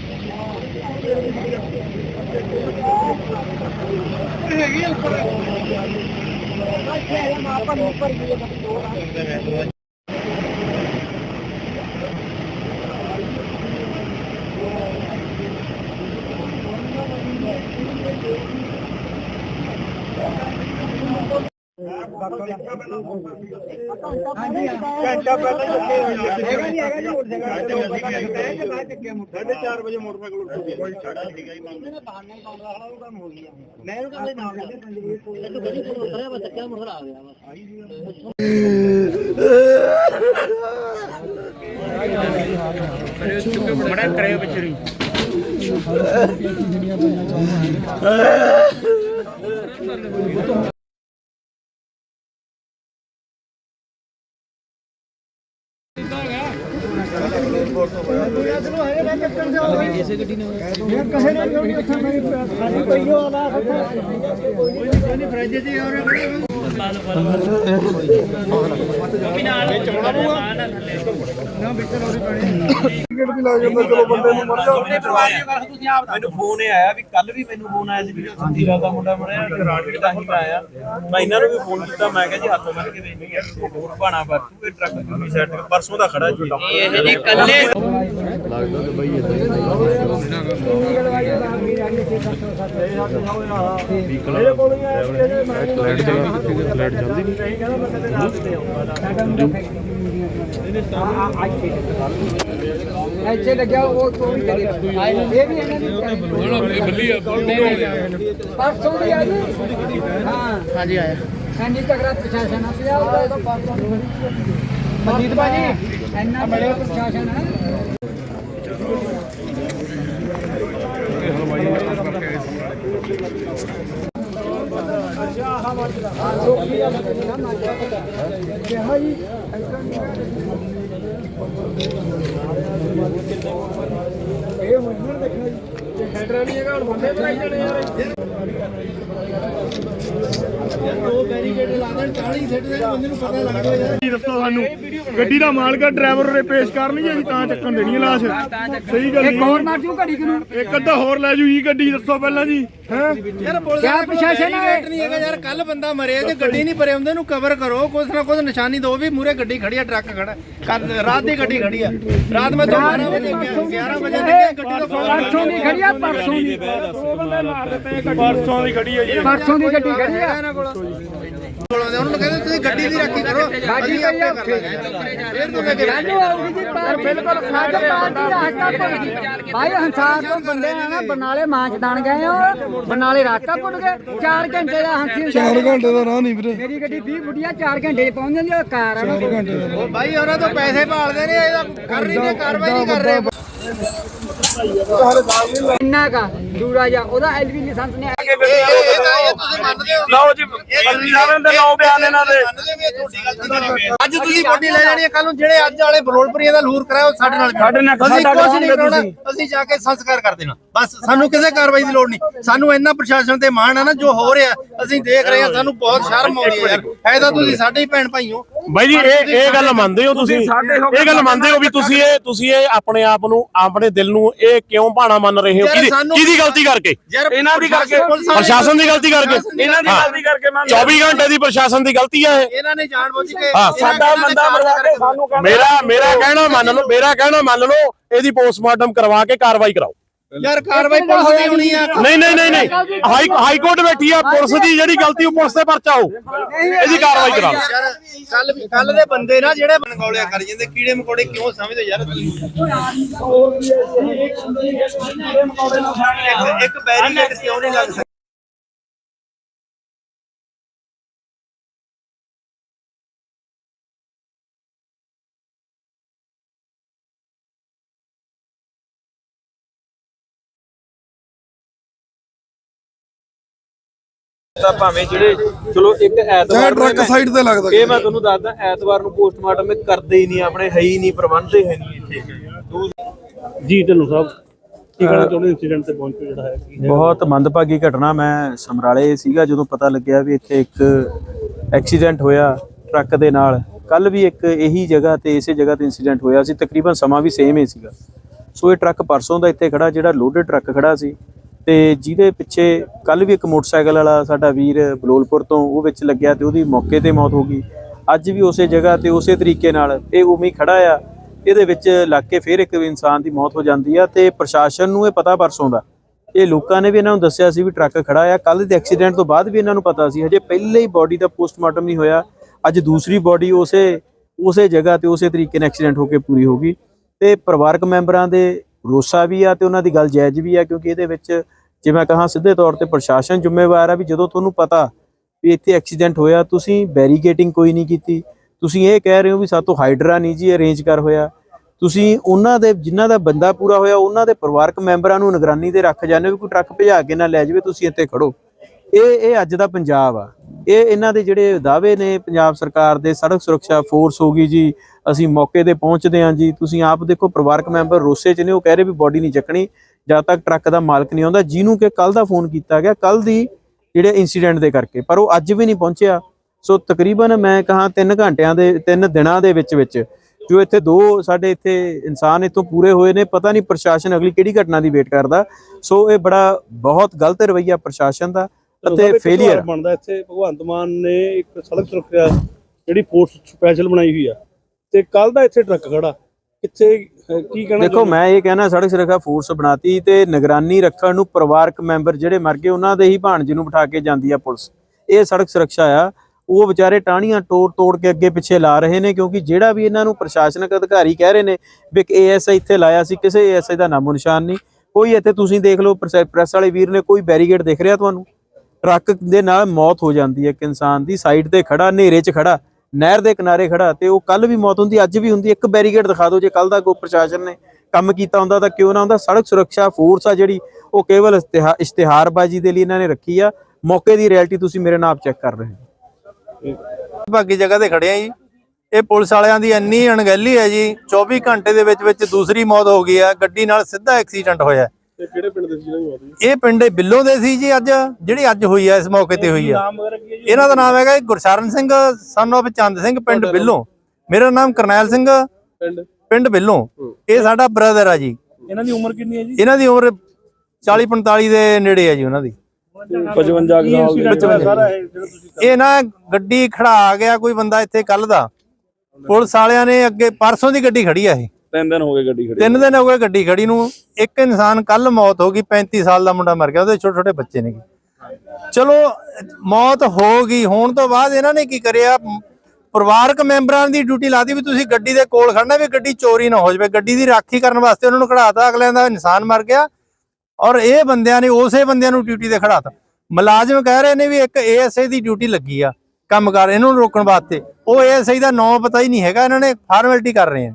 ऊपर ਘੰਟਾ ਪਹਿਲਾਂ ਚੱਕੇ ਹੋਈ ਹੈਗਾ ਨਹੀਂ ਹੈਗਾ ਜੀ ਮੋਟਰਸਾਈਕਲ 4 ਵਜੇ ਮੋਟਰਸਾਈਕਲ ਉੱਠ ਗਿਆ ਕੋਈ ਛੜਾ ਨਹੀਂ ਗਈ ਮੈਂ ਇਹਨੂੰ ਕਹਿੰਦਾ ਨਾ ਕਰ ਤੂੰ ਗੱਡੀ ਕੋਲ ਉਤਰਿਆ ਮੈਂ ਚੱਕਿਆ ਮੁੜ ਆ ਗਿਆ ਵਾ ਬੜਾ ਕਰੇ ਕਿਸੇ ਗੱਡੀ ਨੇ ਯਾਰ ਕਹੇ ਨਾ ਕਿ ਇੱਥੇ ਮੇਰੀ ਖਾਲੀ ਪਈ ਹੋ ਆਲਾ ਕੋਈ ਨਹੀਂ ਫਰਿੱਜ 'ਚ ਔਰ ਵਿਚਰੀ ਮੈਨੂੰ ਫੋਨ ਇਹ ਆਇਆ ਵੀ ਕੱਲ ਵੀ ਮੈਨੂੰ ਫੋਨ ਆਇਆ ਸੀ ਵੀ ਸੰਧੀ ਦਾ ਮੁੰਡਾ ਮਰਿਆ ਟਰਾਂਸਪੋਰਟ ਦਾ ਹੀ ਆਇਆ। ਮੈਂ ਇਹਨਾਂ ਨੂੰ ਵੀ ਫੋਨ ਕੀਤਾ ਮੈਂ ਕਿਹਾ ਜੀ ਹੱਥ ਬੰਨ ਕੇ ਵੇਖੀ ਯਾਰ ਹੋਰ ਬਾਣਾ ਪਰ ਤੂੰ ਇਹ ਟਰੱਕ ਪਰਸੋਂ ਦਾ ਖੜਾ ਜੀ। ਇਹ ਜੀ ਕੱਲੇ ਮੇਰੇ ਕੋਲ ਹੀ ਆਇਆ ਮੈਂ ਜਲਦੀ ਨਹੀਂ। ਕਹਿੰਦਾ ਮੈਂ ਤੇ ਆਉਂਗਾ ਇੱਥੇ ਲੱਗਿਆ ਉਹ ਕੋਈ ਵੀ ਕਰੇ ਇਹ ਵੀ ਇਹਨਾਂ ਦੀ ਬੱਲੀ ਪਰਸੋਂ ਦੀ ਆ ਜੀ। ਹਾਂ। ਹਾਂਜੀ ਆਇਆ। ਹਾਂਜੀ ਤਗੜਾ ਪ੍ਰਸ਼ਾਸਨ ਆ। ਪਿਆ ਉਹਦਾ ਤਾਂ ਪਰਸੋਂ ਮਜੀਦ ਭਾਜੀ ਇੰਨਾ ਬੜਾ ਪ੍ਰਸ਼ਾਸਨ ਹੈ ਇਹ ਹੁਣ ਇਹਨਾਂ ਨੇ ਦੇਖਣਾ ਜੀ ਇਹ ਹੈਡਰਾ ਨਹੀਂ ਹੈਗਾ ਹੁਣ ਬੰਦੇ ਬਣਾਈ ਜਾਣੇ ਯਾਰ ਜੀ ਦੱਸੋ ਸਾਨੂੰ ਗੱਡੀ ਦਾ ਮਾਲਕ ਡਰਾਈਵਰ ਉਰੇ ਪੇਸ਼ ਕਰ ਲਈ ਅਸੀਂ ਤਾਂ ਚੱਕਣ ਦੇਣੀ ਹੈ ਲਾਸ਼ ਸਹੀ ਗੱਲ ਇੱਕ ਹੋਰ ਮਾਰ ਜੂ ਘੜੀ ਕਿ ਨੂੰ ਇੱਕ ਅੱਧਾ ਹੋਰ ਲੈ ਜੂ ਇਹ ਗੱਡੀ ਦੱਸੋ ਪਹਿਲਾਂ ਜੀ ਹੈ? ਕਿਆ ਪ੍ਰਸ਼ਾਸਨ ਹੈ ਨਹੀਂ ਹੈਗਾ ਯਾਰ ਕੱਲ ਬੰਦਾ ਮਰਿਆ ਜੇ ਗੱਡੀ ਨਹੀਂ ਭਰੇ ਹੁੰਦੇ ਨੂੰ ਕਵਰ ਕਰੋ ਕੁਛ ਨਾ ਕੁਛ ਨਿਸ਼ਾਨੀ ਦਿਓ ਵੀ ਮੂਰੇ ਗੱਡੀ ਖੜੀ ਆ ਟਰੱਕ ਖੜਾ। ਕੱਲ੍ਹ ਰਾਤ ਦੀ ਗੱਡੀ ਖੜੀ ਆ। ਰਾਤ ਮੈਂ ਤੋਂ 12 ਵਜੇ ਗਿਆ 11 ਵਜੇ ਨਿਕਲਿਆ ਗੱਡੀ ਤੋਂ ਪਰਸੋਂ ਦੀ ਖੜੀ ਆ ਪਰਸੋਂ ਦੀ। ਪਰਸੋਂ ਦੀ ਗੱਡੀ ਹੈ ਜੀ। ਪਰਸੋਂ ਦੀ ਗੱਡੀ ਖੜੀ ਆ। ਇਹਨਾਂ ਕੋਲ। ਉਹਨਾਂ ਨੂੰ ਕਹਿੰਦੇ ਤੁਸੀਂ ਗੱਡੀ ਦੀ ਰਾਖੀ ਕਰੋ ਗੱਡੀ ਅਸੀਂ ਪਈ ਆ ਆਪੇ ਉੱਥੇ। ਫੇਰ ਤੋਂ ਕਹਿੰਦੇ ਕੱਲ੍ਹ ਨੂੰ ਆਊਗੀ ਜੀ ਪਰ ਬਿਲਕੁਲ ਸਾਡਾ ਪਾਰਟੀ ਹੱਕਾ ਭੁੱਲ ਗਈ ਭਾਈ ਹੰਸਾਰ ਤੋਂ ਬੰਦੇ ਆ ਨਾ ਬਰਨਾਲੇ ਮਾਂਚਦਾਨ ਗਏ ਹੋ ਬਰਨਾਲੇ ਰਾਸਤਾ ਭੁੱਲ ਗਏ 4 ਘੰਟੇ ਦਾ ਹੰਸੀ 4 ਘੰਟੇ ਦਾ ਰਾਹ ਨਹੀਂ ਵੀਰੇ। ਮੇਰੀ ਗੱਡੀ 20 ਫੁੱਟੀਆਂ 4 ਘੰਟੇ 'ਚ ਪਹੁੰਚ ਜਾਂਦੀ ਆ ਕਾਰ ਆ ਨਾ ਉਹ। ਭਾਈ ਉਹਨਾਂ ਤੋਂ ਪੈਸੇ ਭਾਲਦੇ ਨੇ ਇਹਦਾ ਕਰ ਰਹੀ ਨੇ ਕਾਰਵਾਈ ਨਹੀਂ ਕਰ ਰਹੇ। ਇੰਨਾ ਕਾ ਦੂਰਾ ਜਾ ਉਹਦਾ ਐਲਵੀ ਲਾਇਸੈਂਸ ਨੇ ਇਹ ਇਹ ਤਾਂ ਇਹ ਤੁਸੀਂ ਮੰਨਦੇ ਹੋ। ਲਓ ਜੀ ਬੰਦੀ ਸਾਹਿਬ ਦੇ ਨੌ ਬਿਆਨ ਇਹਨਾਂ ਦੇ। ਮੰਨਦੇ ਵੀ ਇਹ ਤੁਹਾਡੀ ਗਲਤੀ ਨਹੀਂ ਅੱਜ ਤੁਸੀਂ ਬੋਡੀ ਲੈ ਜਾਣੀ ਹੈ ਕੱਲ ਨੂੰ ਜਿਹੜੇ ਅੱਜ ਵਾਲੇ ਬਲੋੜਪੁਰੀਆਂ ਦਾ ਲੂਰ ਕਰਾਇਆ ਉਹ ਸਾਡੇ ਨਾਲ ਸਾਡੇ ਨਾਲ ਅਸੀਂ ਸਾਡਾ ਕੁਛ ਨਹੀਂ ਕਰਾਉਂਗੇ ਕਰਾਉਣਾ। ਤੁਸੀਂ। ਅਸੀਂ ਜਾ ਕੇ ਸੰਸਕਾਰ ਕਰ ਦੇਣਾ। ਬਸ ਸਾਨੂੰ ਕਿਸੇ ਕਾਰਵਾਈ ਦੀ ਲੋੜ ਨਹੀਂ। ਸਾਨੂੰ ਇੰਨਾ ਪ੍ਰਸ਼ਾਸਨ ਤੇ ਮਾਣ ਹੈ ਨਾ ਜੋ ਹੋ ਰਿਹਾ। ਅਸੀਂ ਦੇਖ ਰਹੇ ਹਾਂ ਸਾਨੂੰ ਬਹੁਤ ਸ਼ਰਮ ਆਉਂਦੀ ਹੈ ਯਾਰ। ਤੁਸੀਂ ਸਾਡੇ ਹੀ ਭੈਣ ਭਾਈ ਹੋ। ਬਾਈ ਜੀ ਇਹ ਇਹ ਗੱਲ ਮੰਨਦੇ ਹੋ ਤੁਸੀਂ? ਇਹ ਗੱਲ ਮੰਨਦੇ ਹੋ ਵੀ ਤੁਸੀਂ ਇਹ ਤੁਸੀਂ ਇਹ ਆਪਣੇ ਆਪ ਨੂੰ ਆਪਣੇ ਦਿਲ ਨੂੰ ਇਹ ਕਿਉਂ ਭਾਣਾ ਮੰਨ ਰਹੇ ਹੋ? ਕਿਹਦੀ ਗਲਤੀ ਕਰਕੇ? ਇਹਨਾਂ ਦੀ ਕਰਕੇ ਪ੍ਰਸ਼ਾਸਨ ਦੀ ਗਲਤੀ ਕਰਕੇ? ਇਹਨਾਂ ਦੀ। ਗਲਤੀ ਕਰਕੇ ਮੈਂ 24 ਘੰਟੇ ਦੀ ਪ੍ਰਸ਼ਾਸਨ ਦੀ ਗਲਤੀ ਹੈ ਇਹ। ਇਹਨਾਂ ਨੇ ਜਾਣਬੁੱਝ ਕੇ ਹਾਂ, ਸਾਡਾ ਬੰਦਾ ਮਰਵਾ ਕੇ ਸਾਨੂੰ ਮੇਰਾ ਮੇਰਾ ਕਹਿਣਾ ਮੰਨ ਲਓ ਮੇਰਾ ਕਹਿਣਾ ਮੰਨ ਲਓ ਇਹਦੀ ਪੋਸਟਮਾਰਟਮ ਕਰਵਾ ਕੇ ਕਾਰਵਾਈ ਕਰਾਓ। ਯਾਰ ਕਾਰਵਾਈ ਪੁਲਿਸ ਦੀ ਹੋਣੀ ਆ ਨਹੀਂ ਨਹੀਂ ਨਹੀਂ ਨਹੀਂ ਹਾਈ ਹਾਈ ਕੋਰਟ ਬੈਠੀ ਆ ਪੁਲਿਸ ਦੀ ਜਿਹੜੀ ਗਲਤੀ ਉਹ ਪੁਲਿਸ ਤੇ ਪਰਚਾ ਹੋ ਇਹਦੀ ਕਾਰਵਾਈ ਕਰਾਓ ਯਾਰ ਕੱਲ ਕੱਲ ਦੇ ਬੰਦੇ ਨਾ ਜਿਹੜੇ ਬਨਗੌਲਿਆ ਕਰ ਜਾਂਦੇ ਕੀੜੇ ਮਕੌੜੇ ਕਿਉਂ ਸਮਝਦੇ ਯਾਰ ਇੱਕ ਇੱਕ ਬੈਰੀਕੇਡ ਕਿਉਂ ਨਹੀਂ ਲੱਗ ਸਕਦਾ ਤਾਂ ਭਾਵੇਂ ਜਿਹੜੇ ਚਲੋ ਇੱਕ ਐਤਵਾਰ ਨੂੰ ਟਰੱਕ ਸਾਈਡ ਤੇ ਲੱਗਦਾ ਇਹ ਮੈਂ ਤੁਹਾਨੂੰ ਦੱਸਦਾ ਐਤਵਾਰ ਨੂੰ ਪੋਸਟਮਾਰਟਮ ਇਹ ਕਰਦੇ ਹੀ ਨਹੀਂ ਆਪਣੇ ਹੈ ਹੀ ਨਹੀਂ ਪ੍ਰਬੰਧ ਹੀ ਨਹੀਂ ਇੱਥੇ। ਜੀ ਢਿੱਲੋਂ ਸਾਹਿਬ ਕੀ ਕਹਿਣਾ ਚਾਹੁੰਦੇ ਇਨਸੀਡੈਂਟ ਤੇ ਪਹੁੰਚੋ ਜਿਹੜਾ ਹੈ? ਕੀ ਹੈ? ਬਹੁਤ ਮੰਦਭਾਗੀ ਘਟਨਾ ਮੈਂ ਸਮਰਾਲੇ ਸੀਗਾ ਜਦੋਂ ਪਤਾ ਲੱਗਿਆ ਵੀ ਇੱਥੇ ਇੱਕ ਐਕਸੀਡੈਂਟ ਹੋਇਆ ਟਰੱਕ ਦੇ ਨਾਲ। ਕੱਲ ਵੀ ਇੱਕ ਇਹੀ ਜਗ੍ਹਾ ਤੇ ਇਸੇ ਜਗ੍ਹਾ ਤੇ ਇਨਸੀਡੈਂਟ ਹੋਇਆ ਸੀ ਤਕਰੀਬਨ ਸਮਾਂ ਵੀ ਸੇਮ ਹੀ ਸੀਗਾ। ਸੋ ਇਹ ਟਰੱਕ ਪਰਸੋਂ ਦਾ ਇੱਥੇ ਖੜਾ ਜਿਹੜਾ ਲੋਡਡ ਟਰੱਕ ਖੜਾ ਸੀ। ਤੇ ਜਿਹਦੇ ਪਿੱਛੇ ਕੱਲ ਵੀ ਇੱਕ ਮੋਟਰਸਾਈਕਲ ਵਾਲਾ ਸਾਡਾ ਵੀਰ ਬਲੋਲਪੁਰ ਤੋਂ ਉਹ ਵਿੱਚ ਲੱਗਿਆ ਤੇ ਉਹਦੀ ਮੌਕੇ ਤੇ ਮੌਤ ਹੋ ਗਈ। ਅੱਜ ਵੀ ਉਸੇ ਜਗ੍ਹਾ ਤੇ ਉਸੇ ਤਰੀਕੇ ਨਾਲ ਇਹ ਉਵੇਂ ਹੀ ਖੜਾ ਆ। ਇਹਦੇ ਵਿੱਚ ਲੱਗ ਕੇ ਫਿਰ ਇੱਕ ਇਨਸਾਨ ਦੀ ਮੌਤ ਹੋ ਜਾਂਦੀ ਆ ਤੇ ਪ੍ਰਸ਼ਾਸਨ ਨੂੰ ਇਹ ਪਤਾ ਪਰਸੋਂ ਦਾ। ਇਹ ਲੋਕਾਂ ਨੇ ਵੀ ਇਹਨਾਂ ਨੂੰ ਦੱਸਿਆ ਸੀ ਵੀ ਟਰੱਕ ਖੜਾ ਆ। ਕੱਲ ਦੇ ਐਕਸੀਡੈਂਟ ਤੋਂ ਬਾਅਦ ਵੀ ਇਹਨਾਂ ਨੂੰ ਪਤਾ ਸੀ। ਹਜੇ ਪਹਿਲੇ ਹੀ ਬਾਡੀ ਦਾ ਪੋਸਟਮਾਰਟਮ ਨਹੀਂ ਹੋਇਆ। ਅੱਜ ਦੂਸਰੀ ਬਾਡੀ ਉਸੇ ਉਸੇ ਜਗ੍ਹਾ ਤੇ ਉਸੇ ਤਰੀਕੇ ਨਾਲ ਐਕਸੀਡੈਂਟ ਹੋ ਕੇ ਪੂਰੀ ਹੋ ਗਈ। ਤੇ ਪਰਿਵਾਰਕ ਮੈਂਬਰਾਂ ਦੇ ਰੋਸਾ ਵੀ ਆ ਤੇ ਉਹਨਾਂ ਦੀ ਗੱਲ ਜਾਇਜ਼ ਵੀ ਆ ਕਿਉਂਕਿ ਇਹਦੇ ਵਿੱਚ ਜੇ ਮੈਂ ਕਹਾਂ ਸਿੱਧੇ ਤੌਰ ਤੇ ਪ੍ਰਸ਼ਾਸਨ ਜ਼ਿੰਮੇਵਾਰ ਆ ਵੀ ਜਦੋਂ ਤੁਹਾਨੂੰ ਪਤਾ ਵੀ ਇੱਥੇ ਐਕਸੀਡੈਂਟ ਹੋਇਆ, ਤੁਸੀਂ ਬੈਰੀਕੇਟਿੰਗ ਕੋਈ ਨਹੀਂ ਕੀਤੀ। ਤੁਸੀਂ ਇਹ ਕਹਿ ਰਹੇ ਹੋ ਵੀ ਸਾਤੋਂ ਹਾਈਡਰਾ ਨਹੀਂ ਜੀ ਅਰੇਂਜ ਕਰ ਹੋਇਆ। ਤੁਸੀਂ ਉਹਨਾਂ ਦੇ, ਜਿਨ੍ਹਾਂ ਦਾ ਬੰਦਾ ਪੂਰਾ ਹੋਇਆ, ਉਹਨਾਂ ਦੇ ਪਰਿਵਾਰਕ ਮੈਂਬਰਾਂ ਨੂੰ ਨਿਗਰਾਨੀ ਤੇ ਰੱਖ ਜਾਂਦੇ ਹੋ ਵੀ ਕੋਈ ਟਰੱਕ ਭਜਾ ਕੇ ਨਾ ਲੈ ਜਾਵੇ, ਤੁਸੀਂ ਇੱਥੇ ਖੜੋ। ਇਹ ਇਹ ਅੱਜ ਦਾ ਪੰਜਾਬ ਆ। ਇਹ ਇਹਨਾਂ ਦੇ ਜਿਹੜੇ ਦਾਅਵੇ ਨੇ ਪੰਜਾਬ ਸਰਕਾਰ ਦੇ, ਸੜਕ ਸੁਰੱਖਿਆ ਫੋਰਸ ਹੋ ਗਈ ਜੀ। ਅਸੀਂ ਮੌਕੇ ਤੇ ਪਹੁੰਚਦੇ ਹਾਂ ਜੀ। ਤੁਸੀਂ ਆਪ ਦੇਖੋ, ਪਰਿਵਾਰਕ ਮੈਂਬਰ ਰੋਸੇ ਚ ਨੇ, ਉਹ ਕਹਿ ਰਹੇ ਵੀ ਬੋਡੀ ਨਹੀਂ ਚੱਕਣੀ। ਜਦ ਤੱਕ ਟਰੱਕ ਦਾ ਮਾਲਕ ਨਹੀਂ ਆਉਂਦਾ, ਜਿਹਨੂੰ ਕਿ ਕੱਲ ਦਾ ਫੋਨ ਕੀਤਾ ਗਿਆ ਕੱਲ ਦੀ ਜਿਹੜੇ ਇਨਸੀਡੈਂਟ ਦੇ ਕਰਕੇ। ਪਰ ਉਹ ਅੱਜ ਵੀ ਨਹੀਂ ਪਹੁੰਚਿਆ। ਸੋ ਤਕਰੀਬਨ ਮੈਂ ਕਹਾਂ 3 ਘੰਟਿਆਂ ਦੇ 3 ਦਿਨਾਂ ਦੇ ਵਿੱਚ ਵਿੱਚ ਜੋ ਇੱਥੇ ਦੋ ਸਾਡੇ ਇੱਥੇ ਇਨਸਾਨ ਇੱਥੋਂ ਪੂਰੇ ਹੋਏ ਨੇ, ਪਤਾ ਨਹੀਂ ਪ੍ਰਸ਼ਾਸਨ ਅਗਲੀ ਕਿਹੜੀ ਘਟਨਾ ਦੀ ਵੇਟ ਕਰਦਾ। ਸੋ ਇਹ ਬੜਾ ਬਹੁਤ ਗਲਤ ਰਵੱਈਆ ਪ੍ਰਸ਼ਾਸਨ ਦਾ। ਅਤੇ ਫੇਲਿਅਰ ਬਣਦਾ ਇੱਥੇ ਭਗਵੰਤ ਮਾਨ ਨੇ ਇੱਕ ਸੜਕ ਸੁਰੱਖਿਆ ਜਿਹੜੀ ਫੋਰਸ ਸਪੈਸ਼ਲ ਬਣਾਈ ਹੋਈ ਆ। ਤੇ ਕੱਲ ਦਾ ਇੱਥੇ ਟਰੱਕ ਖੜਾ। ਕਿੱਥੇ ਕੀ ਕਹਿਣਾ ਦੇਖੋ ਮੈਂ ਇਹ ਕਹਿਣਾ ਸੜਕ ਸੁਰੱਖਿਆ ਫੋਰਸ ਬਣਾਤੀ ਤੇ ਨਿਗਰਾਨੀ ਰੱਖਣ ਨੂੰ ਪਰਿਵਾਰਕ ਮੈਂਬਰ ਜਿਹੜੇ ਮਰ ਗਏ ਉਹਨਾਂ ਦੇ ਹੀ ਭਾਣਜੇ ਨੂੰ ਬਿਠਾ ਕੇ ਜਾਂਦੀ ਆ ਪੁਲਿਸ। ਇਹ ਸੜਕ ਸੁਰੱਖਿਆ ਆ। ਉਹ ਵਿਚਾਰੇ ਟਾਹਣੀਆਂ ਤੋੜ ਤੋੜ ਕੇ ਅੱਗੇ ਪਿੱਛੇ ਲਾ ਰਹੇ ਨੇ ਕਿਉਂਕਿ ਜਿਹੜਾ ਵੀ ਇਹਨਾਂ ਨੂੰ ਪ੍ਰਸ਼ਾਸਨਿਕ ਅਧਿਕਾਰੀ ਕਹਿ ਰਹੇ ਨੇ ਵੀ ਏਐਸਆਈ ਇੱਥੇ ਲਾਇਆ ਸੀ ਕਿਸੇ ਏਐਸਆਈ ਦਾ ਨਾਮੋ ਨਿਸ਼ਾਨ ਨਹੀਂ। ਕੋਈ ਇੱਥੇ ਤੁਸੀਂ ਦੇਖ ਲਓ ਪ੍ਰੈਸ ਵਾਲੇ ਵੀਰ ਨੇ ਕੋਈ ਬੈਰੀਗੇਡ ਦਿਖ ਰਿਹਾ ਤੁਹਾਨੂੰ? ਟਰੱਕ ਦੇ ਨਾਲ ਮੌਤ ਹੋ ਜਾਂਦੀ ਹੈ ਇੱਕ ਇਨਸਾਨ ਦੀ। ਸਾਈਡ ਤੇ ਖੜਾ, ਹਨੇਰੇ 'ਚ ਖੜਾ, ਨਹਿਰ ਦੇ ਕਿਨਾਰੇ ਖੜਾ ਤੇ ਉਹ ਕੱਲ ਵੀ ਮੌਤ ਹੁੰਦੀ, ਅੱਜ ਵੀ ਹੁੰਦੀ। ਇੱਕ ਬੈਰੀਗੇਡ ਦਿਖਾ ਦਿਓ, ਜੇ ਕੱਲ ਦਾ ਕੋਈ ਪ੍ਰਸ਼ਾਸਨ ਨੇ ਕੰਮ ਕੀਤਾ ਹੁੰਦਾ ਤਾਂ ਕਿਉਂ ਨਾ ਹੁੰਦਾ? ਸੜਕ ਸੁਰੱਖਿਆ ਫੋਰਸ ਆ ਜਿਹੜੀ, ਉਹ ਕੇਵਲ ਇਸ਼ਤਿਹਾਰਬਾਜ਼ੀ ਦੇ ਲਈ ਇਹਨਾਂ ਨੇ ਰੱਖੀ ਆ। ਮੌਕੇ ਦੀ ਰਿਐਲਿਟੀ ਤੁਸੀਂ ਮੇਰੇ ਨਾਲ ਚੈੱਕ ਕਰ ਰਹੇ ਹੋ। ਬਾਕੀ ਜਗ੍ਹਾ ਤੇ ਖੜੇ ਆ ਜੀ। ਇਹ ਪੁਲਿਸ ਵਾਲਿਆਂ ਦੀ ਇੰਨੀ ਅਣਗਹਿਲੀ ਹੈ ਜੀ 24 ਘੰਟੇ ਦੇ ਵਿੱਚ ਵਿੱਚ ਦੂਸਰੀ ਮੌਤ ਹੋ ਗਈ ਆ। ਗੱਡੀ ਨਾਲ ਸਿੱਧਾ ਐਕਸੀਡੈਂਟ ਹੋਇਆ। ਤੇ ਕਿਹੜੇ ਪਿੰਡ ਦੇ ਸੀ ਜਿਹਨਾਂ ਦੀ ਮੌਤ ਹੋਈ? ਇਹ ਪਿੰਡ ਬਿੱਲੋਂ ਦੇ ਸੀ ਜੀ ਅੱਜ ਜਿਹੜੀ ਅੱਜ ਹੋਈ ਆ ਇਸ ਮੌਕੇ ਤੇ ਹੋਈ ਆ। ਨਾਮ ਵਗੈਰਾ ਕੀ ਹੈ ਜੀ? ਇਹਨਾਂ ਦਾ ਨਾਮ ਹੈਗਾ ਜੀ ਗੁਰਸ਼ਰਨ ਸਿੰਘ ਸਨ of ਚੰਦ ਸਿੰਘ ਪਿੰਡ ਬਿੱਲੋਂ। ਮੇਰਾ ਨਾਮ ਕਰਨੈਲ ਸਿੰਘ। ਪਿੰਡ? ਪਿੰਡ ਬਿੱਲੋਂ। ਇਹ ਸਾਡਾ ਬ੍ਰਦਰ ਆ ਜੀ। ਇਹਨਾਂ ਦੀ ਉਮਰ ਕਿੰਨੀ ਹੈ ਜੀ? ਇਹਨਾਂ ਦੀ ਉਮਰ 40 45 ਦੇ ਨੇੜੇ ਆ ਜੀ ਉਹਨਾਂ ਦੀ। 55 ਸਾਲ ਦੀ। ਸਾਰਾ ਇਹ ਜਿਹੜਾ ਤੁਸੀਂ ਇਹ ਨਾ ਗੱਡੀ ਖੜਾ ਗਿਆ ਕੋਈ ਬੰਦਾ ਇੱਥੇ ਕੱਲ ਦਾ। ਪੁਲਿਸ ਵਾਲਿਆਂ ਨੇ ਅੱਗੇ ਪਰਸੋਂ ਦੀ ਗੱਡੀ ਖੜੀ ਆ ਇਹ। ਤਿੰਨ ਦਿਨ ਹੋ ਗਏ ਗੱਡੀ ਖੜੀ ਤਿੰਨ ਦਿਨ ਹੋ ਗਏ ਗੱਡੀ ਖੜੀ ਨੂੰ। ਇੱਕ ਇਨਸਾਨ ਕੱਲ ਮੌਤ ਹੋ ਗਈ 35 ਸਾਲ ਦਾ ਮੁੰਡਾ ਮਰ ਗਿਆ ਉਹਦੇ ਛੋਟੇ ਛੋਟੇ ਬੱਚੇ ਨੇ। ਚਲੋ ਮੌਤ ਹੋ ਗਈ। ਹੋਣ ਤੋਂ ਬਾਅਦ ਇਹਨਾਂ ਨੇ ਕੀ ਕਰਿਆ? ਪਰਿਵਾਰਕ ਮੈਂਬਰਾਂ ਦੀ ਡਿਊਟੀ ਲਾਤੀ ਵੀ ਤੁਸੀਂ ਗੱਡੀ ਦੇ ਕੋਲ ਖੜਨਾ ਵੀ ਗੱਡੀ ਚੋਰੀ ਨਾ ਹੋ ਜਾਵੇ। ਗੱਡੀ ਦੀ ਰਾਖੀ ਕਰਨ ਵਾਸਤੇ ਉਹਨਾਂ ਨੂੰ ਖੜਾਤਾ। ਅਗਲਿਆਂ ਦਾ ਇਨਸਾਨ ਮਰ ਗਿਆ। ਔਰ ਇਹ ਬੰਦਿਆਂ ਨੇ ਉਸੇ ਬੰਦਿਆਂ ਨੂੰ ਡਿਊਟੀ ਤੇ ਖੜਾਤਾ। ਮੁਲਾਜ਼ਮ ਕਹਿ ਰਹੇ ਨੇ ਵੀ ਇੱਕ ਏਐਸਆਈ ਦੀ ਡਿਊਟੀ ਲੱਗੀ ਆ। ਕੰਮ ਕਰ ਇਹਨੂੰ ਰੋਕਣ ਵਾਸਤੇ। ਉਹ ਏਐਸਆਈ ਦਾ ਨਾਂ ਪਤਾ ਹੀ ਨਹੀਂ ਹੈਗਾ। ਇਹਨਾਂ ਨੇ ਫਾਰਮੈਲਿਟੀ ਕਰ ਰਹੇ ਆ।